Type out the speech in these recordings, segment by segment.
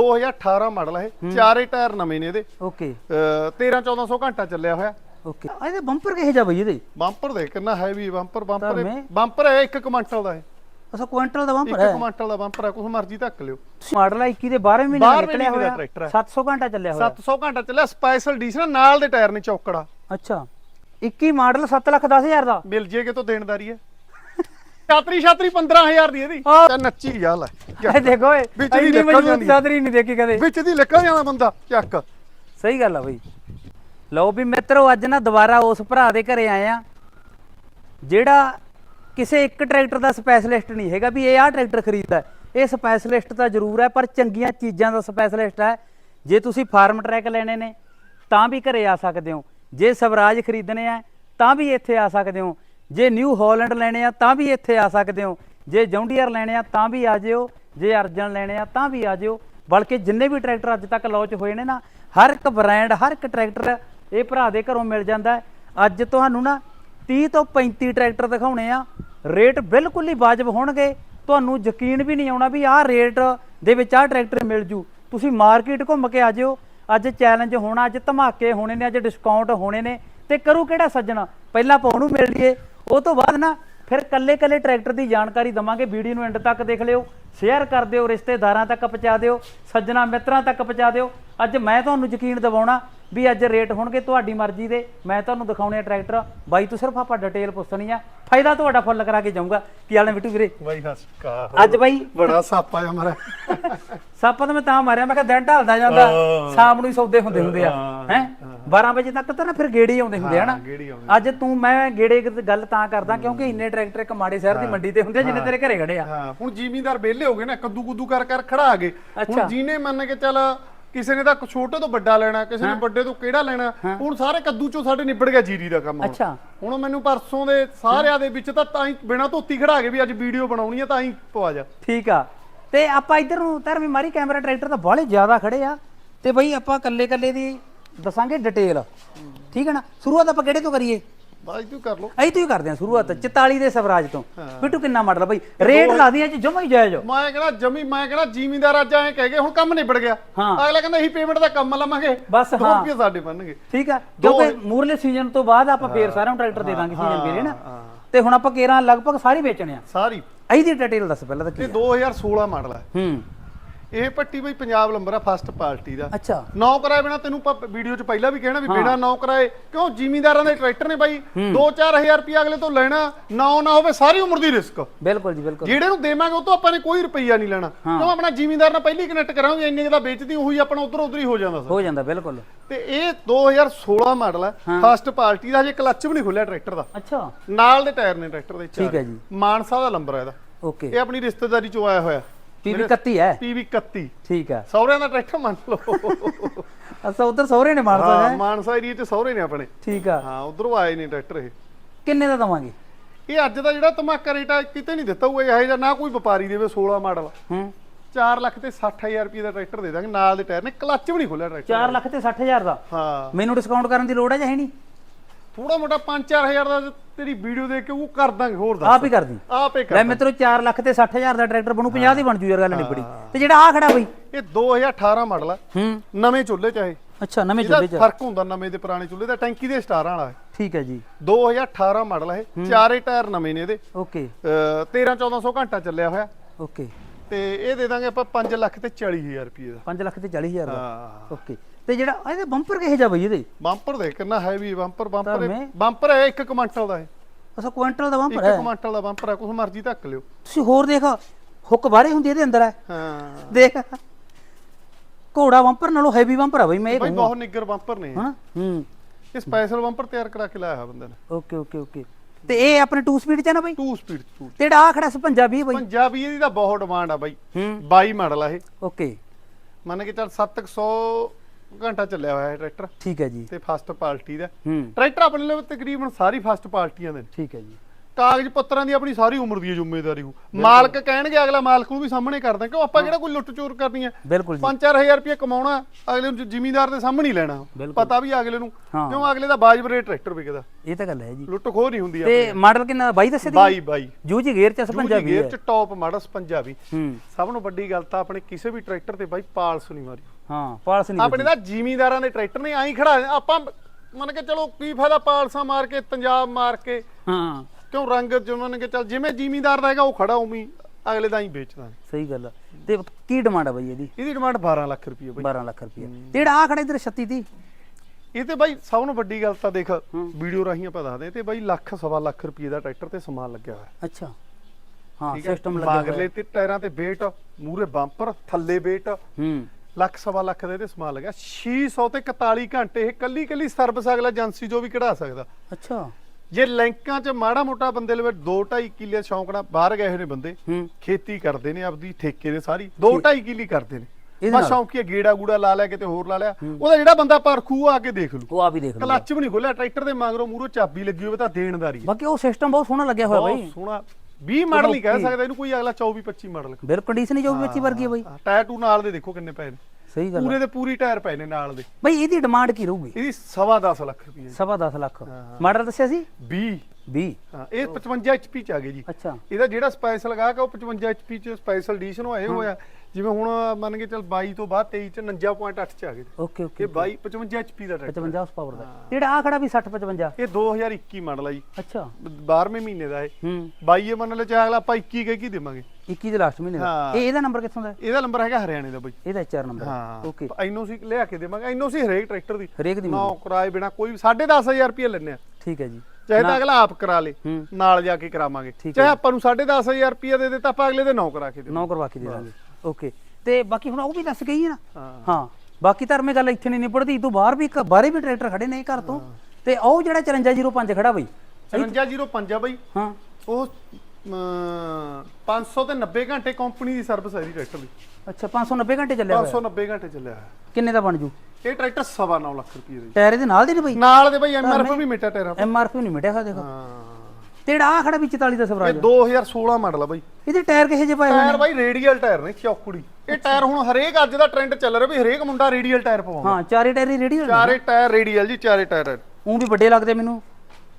2018 model ਹੈ। ਚਾਰੇ tyre ਨਵੇਂ ਨੇ ਇਹਦੇ। ਓਕੇ। 13 1400 ਘੰਟਾ ਚੱਲਿਆ ਹੋਇਆ। ਓਕੇ। ਇਹਦੇ ਬੰਪਰ ਕਿਹੇ ਜਾ ਬਈ ਇਹਦੇ? ਬੰਪਰ ਦੇ ਕਿੰਨਾ ਹੈਵੀ ਬੰਪਰ ਬੰਪਰ। ਬੰਪਰ ਹੈ 1 ਕੁਇੰਟਲ ਦਾ ਇਹ। ਅਸਾ ਕੁਇੰਟਲ ਦਾ 1 ਬੰਪਰ ਹੈ? ਕੁਇੰਟਲ ਦਾ ਬੰਪਰ ਹੈ ਕੁਛ ਮਰਜ਼ੀ ਧੱਕ ਲਿਓ। ਮਾਡਲ ਹੈ 21 ਦੇ 12ਵੇਂ ਮਹੀਨੇ ਨਿਕਲਿਆ ਹੋਇਆ। ਟਰੈਕਟਰ ਹੈ। 700 ਘੰਟਾ ਚੱਲਿਆ ਹੋਇਆ। 700 ਘੰਟਾ ਚੱਲਿਆ ਸਪੈਸ਼ਲ ਡੀਜ਼ਲ ਨਾਲ ਦੇ ਟਾਇਰ ਨੇ ਚੌਕੜਾ। ਅੱਛਾ। 21 ਮਾਡਲ 7 ਲੱਖ 10 ਹਜ਼ਾਰ ਦਾ। ਮਿਲ ਜੇ ਕਿਤੋਂ ਦੇਣਦਾਰੀ ਹੈ। ਛਾਤਰੀ ਛਾਤਰੀ 15000 ਦੀ ਇਹਦੀ। ਆਹ। ਤਾਂ ਨੱਚੀ ਜਾ ਲੈ ਇਹ ਦੇਖੋ ਏ ਵਿੱਚ ਦੀ ਇੰਨੀ ਨਿਕਲ ਮਜ਼ਬੂਤ ਜਾਂਦੀ। ਹੈ। ਚਾਦਰੀ ਨਹੀਂ ਦੇਖੀ ਕਦੇ। ਵਿੱਚ ਦੀ ਨਿਕਲ ਜਾਂਦਾ ਬੰਦਾ ਚੱਕ। ਸਹੀ ਗੱਲ ਆ ਬਈ। ਲਓ ਵੀ ਮਿੱਤਰੋ ਅੱਜ ਨਾ ਦੁਬਾਰਾ ਉਸ ਭਰਾ ਦੇ ਘਰੇ ਆਏ ਆ। ਜਿਹੜਾ ਕਿਸੇ ਇੱਕ ਟਰੈਕਟਰ ਦਾ ਸਪੈਸ਼ਲਿਸਟ ਨਹੀਂ ਹੈਗਾ ਵੀ ਇਹ ਆਹ ਟਰੈਕਟਰ ਖਰੀਦਦਾ ਹੈ। ਇਹ ਸਪੈਸ਼ਲਿਸਟ ਤਾਂ ਜ਼ਰੂਰ ਹੈ ਪਰ ਚੰਗੀਆਂ ਚੀਜ਼ਾਂ ਦਾ ਸਪੈਸ਼ਲਿਸਟ ਹੈ। ਜੇ ਤੁਸੀਂ ਫਾਰਮ ਟਰੈਕ ਲੈਣੇ ਨੇ ਤਾਂ ਵੀ ਘਰੇ ਆ ਸਕਦੇ ਹੋ। ਜੇ ਸਵਰਾਜ ਖਰੀਦਣੇ ਆ ਤਾਂ ਵੀ ਇੱਥੇ ਆ ਸਕਦੇ ਹੋ। ਜੇ ਨਿਊ ਹਾਲੈਂਡ ਲੈਣੇ ਆ, ਤਾਂ ਵੀ ਇੱਥੇ ਆ ਸਕਦੇ ਹੋ। ਜੇ ਜੌਂਡੀਅਰ ਲੈਣੇ ਆ, ਤਾਂ ਵੀ ਆ ਜਿਓ। ਜੇ ਅਰਜਨ ਲੈਣੇ ਆ, ਤਾਂ ਵੀ ਆ ਜਿਓ। ਬਲਕਿ ਜਿੰਨੇ ਵੀ ਟਰੈਕਟਰ ਅੱਜ ਤੱਕ ਲਾਂਚ ਹੋਏ ਨੇ ਨਾ, ਹਰ ਇੱਕ ਬ੍ਰਾਂਡ ਹਰ ਇੱਕ ਟਰੈਕਟਰ ਇਹ ਭਰਾ ਦੇ ਘਰੋਂ ਮਿਲ ਜਾਂਦਾ ਅੱਜ ਤੁਹਾਨੂੰ ਨਾ 30 ਤੋਂ 35 ਟਰੈਕਟਰ ਦਿਖਾਉਣੇ ਆ। ਰੇਟ ਬਿਲਕੁਲ ਹੀ ਵਾਜਬ ਹੋਣਗੇ। ਤੁਹਾਨੂੰ ਯਕੀਨ ਵੀ ਨਹੀਂ ਆਉਣਾ ਵੀ ਆਹ ਰੇਟ ਦੇ ਵਿੱਚ ਆਹ ਟਰੈਕਟਰ ਮਿਲ ਜੂ। ਤੁਸੀਂ ਮਾਰਕੀਟ ਘੁੰਮ ਕੇ ਆ ਜਿਓ। ਅੱਜ ਚੈਲੰਜ ਹੋਣਾ, ਅੱਜ ਧਮਾਕੇ ਹੋਣੇ ਨੇ, ਅੱਜ ਡਿਸਕਾਊਂਟ ਹੋਣੇ ਨੇ। ਤੇ ਕਰੂ ਕਿਹੜਾ ਸੱਜਣਾ? ਪਹਿਲਾਂ ਆਪਾਂ ਉਹਨੂੰ ਮਿਲ ਲਈਏ। ਉਹ ਤੋਂ ਬਾਅਦ ਨਾ ਫਿਰ ਕੱਲੇ ਕੱਲੇ ਟਰੈਕਟਰ ਦੀ ਜਾਣਕਾਰੀ ਦਵਾਂਗੇ ਵੀਡੀਓ ਨੂੰ ਐਂਡ ਤੱਕ ਦੇਖ ਲਿਓ ਸ਼ੇਅਰ ਕਰ ਦਿਓ ਰਿਸ਼ਤੇਦਾਰਾਂ ਤੱਕ ਪਹੁੰਚਾ ਦਿਓ ਸੱਜਣਾ ਮਿੱਤਰਾਂ ਤੱਕ ਪਹੁੰਚਾ ਦਿਓ। ਅੱਜ ਮੈਂ ਤੁਹਾਨੂੰ ਯਕੀਨ ਦਿਵਾਉਣਾ ਵੀ ਅੱਜ ਰੇਟ ਹੋਣਗੇ ਤੁਹਾਡੀ ਮਰਜ਼ੀ ਦੇ। ਮੈਂ ਤੁਹਾਨੂੰ ਦਿਖਾਉਣੇ ਆ ਟਰੈਕਟਰ। ਬਾਈ ਤੂੰ ਸਿਰਫ ਆਪਾਂ ਡਿਟੇਲ ਪੁੱਛਣੀ ਆ। ਫਾਇਦਾ ਤੁਹਾਡਾ ਫੁੱਲ ਕਰਾ ਕੇ ਜਾਊਂਗਾ। ਕੀ ਹਾਲ ਨੇ ਬਿੱਟੂ ਵੀਰੇ? ਬਾਈ ਹਸਕਾ ਅੱਜ ਬਾਈ ਬੜਾ ਸਾਪਾ ਜਿਹਾ ਮਰਾ ਸਾਪਾ ਤਾਂ ਮੈਂ ਤਾਂ ਮਾਰਿਆ ਮੈਂ ਕਿਹਾ ਦਿਨ ਢਲਦਾ ਜਾਂਦਾ। ਹਾਂ। ਸ਼ਾਮ ਨੂੰ ਹੀ ਸੌਦੇ ਹੁੰਦੇ ਹੁੰਦੇ ਆ। ਹਾਂ, ਹੈ? 12 ਵਜੇ ਤੱਕ ਤਾਂ ਨਾ ਫਿਰ ਗੇੜੇ ਆਉਂਦੇ ਹੁੰਦੇ ਆ ਨਾ। ਗੇੜੀ ਆਉਂਦੇ। ਅੱਜ ਤੂੰ ਮੈਂ ਗੇੜੇ ਦੀ ਗੱਲ ਤਾਂ ਕਰਦਾ ਕਿਉਂਕਿ ਇੰਨੇ ਟਰੈਕਟਰ ਇੱਕ ਮਾੜੇ ਸ਼ਹਿਰ ਦੀ ਮੰਡੀ ਤੇ ਹੁੰਦੇ ਆ ਜਿੰਨੇ ਤੇਰੇ ਘਰੇ ਖੜੇ ਆ। ਹਾਂ ਹੁਣ ਜ਼ਿਮੀਂਦਾਰ ਵਿਹਲੇ ਹੋ ਗਏ ਨਾ ਕੱਦੂ ਕੁੱਦੂ ਕਰ ਕਰ ਖੜਾ ਗਏ। ਅੱਛਾ। ਹੁਣ ਜਿਹਨੇ ਮੰਨ ਕੇ ਚੱਲ ਕਿਸੇ ਨੇ ਤਾਂ ਛੋਟੇ ਤੋਂ ਵੱਡਾ ਲੈਣਾ ਕਿਸੇ ਨੇ ਵੱਡੇ ਤੋਂ ਕਿਹੜਾ ਲੈਣਾ ਹੁਣ ਸਾਰੇ ਕੱਦੂ ਚੋਂ ਸਾਡੇ ਨਿਬੜ ਗਿਆ ਜੀਰੀ ਦਾ ਕੰਮ ਹੁਣ। ਅੱਛਾ। ਹੁਣ ਮੈਨੂੰ ਪਰਸੋਂ ਦੇ ਸਾਰਿਆਂ ਦੇ ਵਿੱਚ ਤਾਂ ਤਾਂ ਹੀ ਬਿਨਾ ਧੋਤੀ ਖੜਾ ਕੇ ਵੀ ਅੱਜ ਵੀਡੀਓ ਬਣਾਉਣੀ ਆ ਤਾਂ ਹੀ ਪਵਾ ਜਾ। ਠੀਕ ਆ। ਤੇ ਆਪਾਂ ਇੱਧਰ ਨੂੰ ਧਰਮੀ ਮਾਰੀ ਕੈਮਰਾ ਟਰੈਕਟਰ ਤਾਂ ਬਾਹਲੇ ਜ਼ਿਆਦਾ ਖੜੇ ਆ। ਤੇ ਬਈ ਆਪਾਂ ਕੱਲੇ ਕੱਲੇ ਦੀ ਦੱਸਾਂਗੇ ਡਿਟੇਲ ਠੀਕ ਹੈ ਨਾ? ਸ਼ੁਰੂਆਤ ਆਪਾਂ ਕਿਹੜੇ ਤੋਂ ਕਰੀਏ? ਬਾਈ ਤੂੰ ਕਰ ਲੋ ਅਸੀਂ ਤੋਂ ਹੀ ਕਰਦੇ ਹਾਂ ਸ਼ੁਰੂਆਤ 44 ਦੇ ਸਵਰਾਜ ਤੋਂ। ਬਿੱਟੂ ਕਿੰਨਾ ਮਾਡਲ ਆ ਬਈ? ਰੇਟ ਲਾ ਦੀਆਂ ਚ ਜਮਾ ਹੀ ਜਾਇਜ਼ ਮੈਂ ਕਹਿੰਦਾ ਜਮੀ ਮੈਂ ਕਹਿੰਦਾ ਜ਼ਿਮੀਂਦਾਰ ਅੱਜ ਐਂ ਕਹਿ ਗਏ ਹੁਣ ਕੰਮ ਨਿਬੜ ਗਿਆ। ਹਾਂ। ਅਗਲਾ ਕਹਿੰਦਾ ਅਸੀਂ ਪੇਮੈਂਟ ਦਾ ਕੰਮ ਲਵਾਂਗੇ। ਬਸ, 2 ਹਾਂ। ਰੁਪਏ ਸਾਡੇ ਬਣਨਗੇ। ਠੀਕ ਆ। ਕਿਉਂਕਿ ਮੂਰਲੇ ਸੀਜ਼ਨ ਤੋਂ ਬਾਅਦ ਆਪਾਂ ਫੇਰ ਸਾਰਿਆਂ ਨੂੰ ਟਰੈਕਟਰ ਦੇ ਦਾਂਗੇ ਸੀਜ਼ਨ ਵੀਰੇ ਨਾ। ਤੇ ਹੁਣ ਆਪਾਂ ਕੇਰਾਂ ਲਗਭਗ ਸਾਰੇ ਵੇਚਣੇ ਆ। ਸਾਰੀ। ਇਹਦੀ ਡਿਟੇਲ ਦੱਸ ਪਹਿਲਾਂ ਤਾਂ ਕੀ ਇਹ ਆ? 2016 ਮਾਡਲ ਹੈ ਹੂੰ। ਇਹ ਪੱਟੀ ਬਈ ਪੰਜਾਬ ਲੰਬਰ ਆ ਫਸਟ ਪਾਰਟੀ ਦਾ। ਅੱਛਾ। ਨੌ ਕਰਾਏ ਬਿਨਾ ਤੈਨੂੰ ਵੀਡੀਓ ਚ ਪਹਿਲਾਂ ਵੀ ਕਹਿਣਾ ਵੀ ਬਿਨਾ ਨੌ ਕਰਾਏ। ਕਿਉਂ? ਜ਼ਿਮੀਂਦਾਰਾਂ ਦੇ ਟਰੈਕਟਰ ਨੇ ਬਾਈ। 2-4000 ਰੁਪਏ ਅਗਲੇ ਤੋਂ ਲੈਣਾ। ਨੌ ਨਾ ਹੋਵੇ ਸਾਰੀ ਉਮਰ ਦੀ ਰਿਸਕ। ਬਿਲਕੁਲ ਜੀ ਬਿਲਕੁਲ। ਜਿਹੜੇ ਨੂੰ ਦੇਵਾਂਗੇ ਉਹ ਤੋਂ ਆਪਾਂ ਨੇ ਕੋਈ ਰੁਪਈਆ ਨਹੀਂ ਲੈਣਾ। ਕਿਉਂ? ਆਪਣਾ ਜ਼ਿਮੀਂਦਾਰ ਨਾਲ ਪਹਿਲੀ ਕਨੈਕਟ ਕਰਾਂਗੇ ਇੰਨੇ ਦਾ ਵੇਚਦੀ ਉਹੀ ਆਪਣਾ ਉਧਰ ਉਧਰ ਹੀ ਹੋ ਜਾਂਦਾ ਹੋ ਜਾਂਦਾ ਬਿਲਕੁਲ। ਤੇ ਇਹ 2016 ਮਾਡਲ ਹੈ। ਫਸਟ ਪਾਰਟੀ ਦਾ ਹਜੇ ਕਲੱਚ ਵੀ ਨਹੀਂ ਖੁੱਲਿਆ ਟਰੈਕਟਰ ਦਾ। ਅੱਛਾ। ਨਾਲ ਦੇ ਟਾਇਰ ਨੇ ਟਰੈਕਟਰ ਦੇ ਚਾਰ। ਠੀਕ ਹੈ ਜੀ। ਮਾਨਸਾ ਦਾ ਨੰਬਰ ਹੈ ਇਹਦਾ। ਓਕੇ। ਇਹ ਆਪਣੀ ਰਿਸ਼ਤੇਦਾਰੀ ਚੋਂ ਆਇਆ ਹੋਇਆ। ਪੀਵੀ 31 ਹੈ। ਪੀਵੀ 31 ਠੀਕ ਆ ਸਹੁਰਿਆਂ ਦਾ ਟਰੈਕਟਰ ਮੰਨ ਲਓ। ਅਸਾਂ ਉਧਰ ਸਹੁਰੇ ਨੇ ਮਾਰਦਾ ਹਾਂ ਹੈ। ਮਾਨਸਾ ਏਰੀਏ ਚ ਸਹੁਰੇ ਨੇ ਆਪਣੇ। ਠੀਕ ਆ। ਹਾਂ ਉਧਰੋਂ ਆਏ ਨੇ ਟਰੈਕਟਰ ਇਹ। ਕਿੰਨੇ ਦਾ ਦਵਾਂਗੇ? ਇਹ ਅੱਜ ਦਾ ਜਿਹੜਾ ਧਮਾਕਾ ਰੇਟ ਆ ਕਿਤੇ ਨਹੀਂ ਦਿੱਤਾ ਹੋਊਗਾ ਇਹ ਜਾਂ ਨਾ ਕੋਈ ਵਪਾਰੀ ਦੇਵੇ 16 ਮਾਡਲ। ਹੂੰ। 4 ਲੱਖ ਤੇ 60000 ਰੁਪਏ ਦਾ ਟਰੈਕਟਰ ਦੇ ਦਾਂਗੇ ਨਾਲ ਦੇ ਟਾਇਰ ਨੇ ਕਲੱਚ ਵੀ ਨਹੀਂ ਖੋਲਿਆ ਟਰੈਕਟਰ। 4 ਲੱਖ ਤੇ 60000 ਦਾ? ਹਾਂ। ਮੈਨੂੰ ਡਿਸਕਾਊਂਟ ਕਰਨ ਦੀ ਲੋੜ ਹੈ ਜਾਂ ਹੈ ਨਹੀਂ? ਥੋੜਾ ਮੋਟਾ 5-4000 ਦਾ ਤੇਰੀ ਵੀਡੀਓ ਦੇਖ ਕੇ ਉਹ ਕਰ ਦਾਂਗੇ ਹੋਰ ਦੱਸ। ਆਪ ਹੀ ਕਰਦੀ ਆਪੇ ਲੈ ਕਰ ਮਿੱਤਰੋ 4 ਲੱਖ ਤੇ 60000 ਦਾ ਟਰੈਕਟਰ ਬਣੂ 50 ਦੀ ਬਣ ਜੂ ਯਾਰ ਗੱਲ ਨਿਬੜੀ ਤੇ ਜਿਹੜਾ ਆ ਖੜਾ ਬਈ? ਇਹ 2018 ਮਾਡਲ ਆ। ਹੂੰ। ਨਵੇਂ ਚੁੱਲ੍ਹੇ ਚਾਹੇ ਅੱਛਾ ਨਵੇਂ ਚੁੱਲ੍ਹੇ ਚ। ਫ਼ਰਕ ਹੁੰਦਾ ਨਵੇਂ ਤੇ ਪੁਰਾਣੇ ਚੁੱਲ੍ਹੇ ਦਾ ਟੈਂਕੀ ਦੇ ਸਟਾਰਾਂ ਵਾਲਾ ਹੈ ਠੀਕ ਹੈ ਜੀ। 2018 ਮਾਡਲ ਹੈ। ਚਾਰੇ ਟਾਇਰ ਨਵੇਂ ਨੇ ਇਹਦੇ। ਓਕੇ। 13 1400 ਘੰਟਾ ਚੱਲਿਆ ਹੋਇਆ। ਓਕੇ। ਤੇ ਇਹ ਦੇ ਦਾਂਗੇ ਆਪਾਂ 5 ਲੱਖ ਤੇ 40000 ਰੁਪਏ ਦਾ। 5 ਲੱਖ ਤੇ 40000 ਦਾ? ਹਾਂ। ਓਕੇ। ਤੇ ਜਿਹੜਾ ਇਹਦੇ ਬੰਪਰ ਕਿਹੇ ਜਾ ਬਈ ਇਹਦੇ? ਬੰਪਰ ਦੇ ਕਿੰਨਾ ਹੈਵੀ ਬੰਪਰ ਬੰਪਰ ਧਰਮੇ। ਬੰਪਰ ਹੈ 1 ਕੁਇੰਟਲ ਦਾ ਹੈ ਅਸਾ ਕੁਇੰਟਲ ਦਾ 1 ਬੰਪਰ ਹੈ? ਕੁਇੰਟਲ ਦਾ ਬੰਪਰ ਹੈ ਕੁਛ ਮਰਜ਼ੀ ਧੱਕ ਲਿਓ। ਤੁਸੀਂ ਹੋਰ ਦੇਖ ਹੁੱਕ ਬਾਰੇ ਹੁੰਦੀ ਇਹਦੇ ਅੰਦਰ ਹੈ? ਹਾਂ। ਦੇਖ। ਘੋੜਾ ਬੰਪਰ ਨਾਲੋਂ ਹੈਵੀ ਬੰਪਰ ਆ ਬਈ ਮੈਂ ਇਹ ਬਈ ਕਹੂੰਗਾ। ਬਹੁਤ ਨਿੱਗਰ ਬੰਪਰ ਨੇ। ਹਨਾ? ਹੂੰ। ਇਹ ਸਪੈਸ਼ਲ ਬੰਪਰ ਤਿਆਰ ਕਰਾ ਕੇ ਲਾਇਆ ਹੋਇਆ ਬੰਦੇ ਨੇ। Okay okay okay. ਤੇ ਇਹ ਆਪਣੇ 2 ਸਪੀਡ ਚ ਹੈ ਨਾ ਬਈ? 2 ਸਪੀਡ 2 ਤੇ ਜਿਹੜਾ ਆ ਖੜਾ ਸੀ ਪੰਜਾਬੀ ਬਈ। ਪੰਜਾਬੀ ਇਹਦੀ ਤਾਂ ਬਹੁਤ ਡਿਮਾਂਡ ਆ ਬਾਈ। ਹੂੰ। 22 ਮਾਡਲ ਆ ਇਹ। ਓਕੇ। ਮੰਨ ਕੇ ਚੱਲ 700 ਘੰਟਾ ਚੱਲਿਆ ਹੋਇਆ ਹੈ ਟਰੈਕਟਰ ਠੀਕ ਹੈ ਜੀ। ਤੇ ਫਸਟ ਪਾਰਟੀ ਦਾ। ਹੂੰ। ਟਰੈਕਟਰ ਆਪਣੇ ਲਈ ਤਕਰੀਬਨ ਸਾਰੀ ਫਸਟ ਪਾਰਟੀਆਂ ਦੇ ਨੇ। ਠੀਕ ਹੈ ਜੀ। ਕਾਗਜ਼ ਪੱਤਰਾਂ ਦੀ ਆਪਣੀ ਸਾਰੀ ਉਮਰ ਦੀ ਜ਼ਿੰਮੇਵਾਰੀ ਹੋ ਮਾਲਕ ਕਹਿਣਗੇ ਅਗਲਾ ਮਾਲਕ ਨੂੰ ਵੀ ਸਾਹਮਣੇ ਕਰਦਾ ਕਿਉਂ ਆਪਾਂ ਕਿਹੜਾ ਕੋਈ ਲੁੱਟ ਚੋਰ ਕਰਨੀ ਹੈ? ਬਿਲਕੁਲ ਜੀ। 5-4000 ਰੁਪਏ ਕਮਾਉਣਾ ਅਗਲੇ ਨੂੰ ਜ਼ਿਮੀਂਦਾਰ ਦੇ ਸਾਹਮਣੇ ਹੀ ਲੈਣਾ। ਪਤਾ ਵੀ ਅਗਲੇ ਨੂੰ। ਕਿਉਂ ਅਗਲੇ ਦਾ ਬਾਜਬ ਰੇਟ ਟਰੈਕਟਰ ਵਿਕਦਾ। ਇਹ ਤਾਂ ਗੱਲ ਹੈ ਜੀ। ਲੁੱਟ ਖੋਹ ਨਹੀਂ ਹੁੰਦੀ ਤੇ ਮਾਡਲ ਕਿੰਨਾ ਬਾਈ ਦੱਸੇ ਦੀ ਬਾਈ ਬਾਈ। ਜੂ ਜੀ ਗੇਅਰ ਚ ਪੰਜਾਬੀ ਪੰਜਾਬੀ ਗੇਅਰ ਹੈ। ਚ ਟੌਪ ਮਾਡਲ ਪੰਜਾਬੀ। ਹੂੰ। ਸਭ ਤੋਂ ਵੱਡੀ ਗੱਲ ਤਾਂ ਆਪਣੇ ਕਿਸੇ ਵੀ ਟਰੈਕਟਰ ਤੇ ਬਾਈ ਪਾਲਸ ਨਹੀਂ ਮਾਰੀ। ਹਾਂ ਪਾਲਸ ਨਹੀਂ ਆਪਣੇ ਦਾ ਜ਼ਿਮੀਂਦਾਰਾਂ ਦੇ ਟਰੈਕਟਰ ਨੇ ਐਂ ਖੜਾ ਆਪਾਂ ਮੰਨ ਕੇ ਚਲੋ ਕੀ ਫਾਇਦਾ ਪਾਲਸਾਂ ਮਾਰ ਕੇ ਪੰਜਾਬ ਮਾਰ ਕੇ। ਹਾਂ। ਕਿਉਂ ਰੰਗ ਜਿਵੇਂ ਕੇ ਚੱਲ ਜਿਵੇਂ ਜ਼ਿਮੀਂਦਾਰ ਦਾ ਹੈਗਾ ਉਹ ਖੜਾ ਹੀ ਅਗਲੇ ਦਾ ਹੀ ਵੇਚਦਾ। ਸਹੀ ਗੱਲ ਆ। ਤੇ ਕੀ ਡਿਮਾਂਡ ਆ ਬਾਈ ਇਹਦੀ? ਇਹਦੀ ਡਿਮਾਂਡ 12 ਲੱਖ ਰੁਪਏ ਬਾਈ। 12 ਲੱਖ ਰੁਪਏ ਤੇ ਜਿਹੜਾ ਆ ਖੜਾ ਇਧਰ 36 ਦੀ ਇਹ ਤੇ ਬਾਈ ਸਭ ਤੋਂ ਵੱਡੀ ਗੱਲ ਤਾਂ ਦੇਖ ਵੀਡੀਓ ਰਾਹੀਂ ਆਪਾਂ ਦੱਸਦੇ ਤੇ ਬਾਈ ਲੱਖ ਸਵਾ ਲੱਖ ਰੁਪਏ ਦਾ ਟਰੈਕਟਰ ਤੇ ਸਮਾਨ ਲੱਗਿਆ ਹੋਇਆ। ਅੱਛਾ। ਹਾਂ ਸਿਸਟਮ ਲੱਗਿਆ ਹੋਇਆ। ਤੇ ਟਾਇਰਾਂ ਤੇ ਵੇਟ ਮੂਰੇ ਬੰਪਰ ਥੱਲੇ ਵੇਟ ਹੂੰ। ਲੱਖ ਸਵਾ ਲੱਖ ਦੇ ਤੇ ਸਮਾਨ ਲੱਗਿਆ। 600 ਤੇ 41 ਘੰਟੇ ਇਹ ਕੱਲੀ ਕੱਲੀ ਸਰਵਿਸ ਅਗਲਾ ਏਜੰਸੀ ਜੋ ਵੀ ਕਢਾ ਸਕਦਾ। ਅੱਛਾ। ਜੇ ਲਿੰਕਾਂ 'ਚ ਮਾੜਾ ਮੋਟਾ ਬੰਦੇ ਲਵੇ 2.5 ਕਿੱਲੇ ਸ਼ੌਂਕ ਨਾਲ ਬਾਹਰ ਗਏ ਹੋਏ ਨੇ ਬੰਦੇ ਹੂੰ। ਖੇਤੀ ਕਰਦੇ ਨੇ ਆਪਦੀ ਠੇਕੇ ਦੇ ਸਾਰੀ 2.5 ਕਿੱਲੀ ਕਰਦੇ ਨੇ। ਇਹਦੇ ਬਸ ਨਾਲ? ਸ਼ੌਂਕੀਆ ਗੇੜਾ ਗੂੜਾ ਲਾ ਲਿਆ ਕਿਤੇ ਹੋਰ ਲਾ ਲਿਆ। ਉਹਦਾ ਜਿਹੜਾ ਬੰਦਾ ਪਰਖੂ ਆ ਕੇ ਦੇਖ ਲੂ। ਉਹ ਆ ਵੀ ਦੇਖ ਲਓ ਕਲੱਚ ਵੀ ਨਹੀਂ ਖੋਲਿਆ ਟਰੈਕਟਰ ਦੇ ਮਗਰੋਂ ਮੂਹਰੋਂ ਚਾਬੀ ਲੱਗੀ ਹੋਵੇ ਤਾਂ ਦੇਣਦਾਰੀ ਹੈ। ਬਾਕੀ ਉਹ ਸਿਸਟਮ ਬਹੁਤ ਸੋਹਣਾ ਲੱਗਿਆ ਹੋਇਆ ਬਹੁਤ ਬਾਈ। ਸੋਹਣਾ। 20 ਮਾਡਲ ਨਹੀਂ ਕਹਿ। ਸਕਦਾ ਇਹਨੂੰ ਕੋਈ ਅਗਲਾ 24 25 ਮਾਡਲ। ਬਿਲ ਕੰਡੀਸ਼ਨ ਹੀ ਜੋ ਵੀ ਬੱਚੀ ਵਰਗੀ ਹੈ ਬਾਈ। ਟਾਇਰ ਟੂ ਨਾਲ ਦੇ ਦੇਖੋ ਕਿੰਨੇ ਪਏ ਨੇ। ਸਹੀ ਗੱਲ ਪੂਰੇ। ਦੇ ਪੂਰੀ ਟਾਇਰ ਪਏ ਨੇ ਨਾਲ ਦੇ। ਬਾਈ ਇਹਦੀ ਡਿਮਾਂਡ ਕੀ ਰਹੂਗੀ? ਇਹਦੀ ਸਵਾ 10 ਲੱਖ ਰੁਪਏ ਸਵਾ 10 ਲੱਖ। ਮਾਡਲ ਦੱਸਿਆ ਸੀ? 20 20 ਹਾਂ ਇਹ 55 HP ਚ ਆ ਗਏ ਜੀ। ਅੱਛਾ। ਇਹਦਾ ਜਿਹੜਾ ਸਪੈਸ਼ਲ ਲਗਾ ਕੇ ਉਹ 55 HP ਚ ਸਪੈਸ਼ਲ ਐਡੀਸ਼ਨ ਹੋਇਆ ਹੋਇਆ। ਜਿਵੇਂ ਹੁਣ ਮੰਨ ਕੇ ਚੱਲ 22 ਤੋਂ ਬਾਅਦ 23 ਚ 49.8 ਚ ਆ ਗਏ। ਓਕੇ ਓਕੇ ਇਹ 22 55 HP ਦਾ ਟਰੈਕਟਰ 55 ਹਾਰਸ ਪਾਵਰ ਦਾ। ਜਿਹੜਾ ਆ ਖੜਾ ਵੀ 60 55 ਇਹ 2021 ਮਾਡਲ ਆ ਜੀ। ਅੱਛਾ। 12ਵੇਂ ਮਹੀਨੇ ਦਾ ਇਹ। ਹੂੰ। 22 ਇਹ ਮੰਨ ਲੈ ਚਾਹ ਅਗਲਾ ਆਪਾਂ 21 ਕਹਿ ਕੀ ਦੇਵਾਂਗੇ। 21 ਦੇ ਲਾਸਟ ਮਹੀਨੇ ਦਾ। ਇਹ ਇਹਦਾ ਨੰਬਰ ਕਿੱਥੋਂ ਦਾ? ਇਹਦਾ ਨੰਬਰ ਹੈਗਾ ਹਰਿਆਣੇ ਦਾ ਬਾਈ। ਇਹਦਾ ਚਾਰ ਨੰਬਰ ਓਕੇ। ਐਨਓਸੀ ਲਿਆ ਕੇ ਦੇਵਾਂਗੇ। ਐਨਓਸੀ ਹਰੇਕ ਟਰੈਕਟਰ ਦੀ ਹਰੇਕ ਦੀ ਨਾ ਕਿਰਾਏ ਬਿਨਾ ਕੋਈ 10500 ਰੁਪਏ ਲੈਣੇ ਆ। ਠੀਕ ਹੈ ਜੀ। ਚਾਹੇ ਤਾਂ ਅਗਲਾ ਆਪ ਕਰਾ ਲੇ। ਨਾਲ ਜਾ ਕੇ ਕਰਾਵਾਂਗੇ। ਚਾਹੇ। ਆਪਾਂ ਨੂੰ 10500 ਰੁਪਏ ਦੇ ਦੇ ਤਾਂ ਆਪਾਂ ਅਗਲੇ ਦੇ ਨੌ ਕਰਾ ਕੇ ਦੇ ਨੌ ਕਰਵਾ ਕੇ ਦੇ ਦਾਂਗੇ। ਓਕੇ ਤੇ ਬਾਕੀ ਹੁਣ ਉਹ ਵੀ ਦੱਸ ਗਈ ਹੈ ਨਾ। ਹਾਂ। ਹਾਂ। ਬਾਕੀ ਤਾਂ ਮੈਂ ਗੱਲ ਇੱਥੇ ਨਹੀਂ ਨਿਬੜਦੀ ਤੋਂ ਬਾਹਰ ਵੀ ਇੱਕ ਬਾਹਰੇ ਵੀ ਟਰੈਕਟਰ ਖੜੇ ਨੇ ਘਰ ਤੋਂ। ਤੇ ਉਹ ਜਿਹੜਾ 5405 ਖੜਾ ਬਈ। 5405 ਆ ਬਾਈ। ਹਾਂ। ਉਹ ਅਮ, 500 ਤੇ 90 ਘੰਟੇ ਕੰਪਨੀ ਦੀ ਸਰਵਿਸ ਹੈ ਜੀ ਟਰੈਕਟਰ ਦੀ। ਅੱਛਾ 590 ਘੰਟੇ ਚੱਲਿਆ ਹੋਇਆ। 590 ਘੰਟੇ ਚੱਲਿਆ ਹੋਇਆ। ਕਿੰਨੇ ਦਾ ਬਣ ਜੂ? ਇਹ ਟਰੈਕਟਰ ਸਵਾ ਨੌ ਲੱਖ ਰੁਪਏ ਦਾ। ਜੀ ਟਾਇਰ ਇਹਦੇ ਨਾਲ ਦੇ ਨੇ ਬਈ? ਨਾਲ ਦੇ ਬਾਈ ਐਮਆਰਪੀ ਵੀ ਮਿਟਾ ਟਾਇਰਾਂ ਐਮ ਆਰ ਪੀ ਨਹੀਂ ਮਿਟਿਆ ਹੋਇਆ ਦੇਖੋ। ਹਾਂ। ਤੇ ਜਿਹੜਾ ਆ ਖੜਾ ਵੀ 44 ਦਾ ਇਹ ਸਵਰਾਜ 2016 ਮਾਡਲ ਆ ਬਾਈ। ਇਹਦੇ ਟਾਇਰ ਕਿਹੇ ਜਿਹੇ ਪਾਏ ਹੋਏ ਟਾਇਰ ਨੇ? ਬਾਈ ਰੇਡੀਅਲ ਟਾਇਰ ਨੇ ਚੌਕੜੀ। ਇਹ ਟਾਇਰ ਹੁਣ ਹਰੇਕ ਅੱਜ ਦਾ ਟ੍ਰੈਂਡ ਚੱਲ ਰਿਹਾ ਵੀ ਹਰੇਕ ਮੁੰਡਾ ਰੇਡੀਅਲ ਟਾਇਰ ਪਵਾਉਂਦਾ। ਹਾਂ ਚਾਰੇ ਟਾਇਰ ਹੀ ਰੇਡੀ ਹੋਣੇ ਚਾਰੇ ਟਾਇਰ ਰੇਡੀਅਲ ਜੀ ਚਾਰੇ ਟਾਇਰ। ਉਹ ਵੀ ਵੱਡੇ ਲੱਗਦੇ ਮੈਨੂੰ।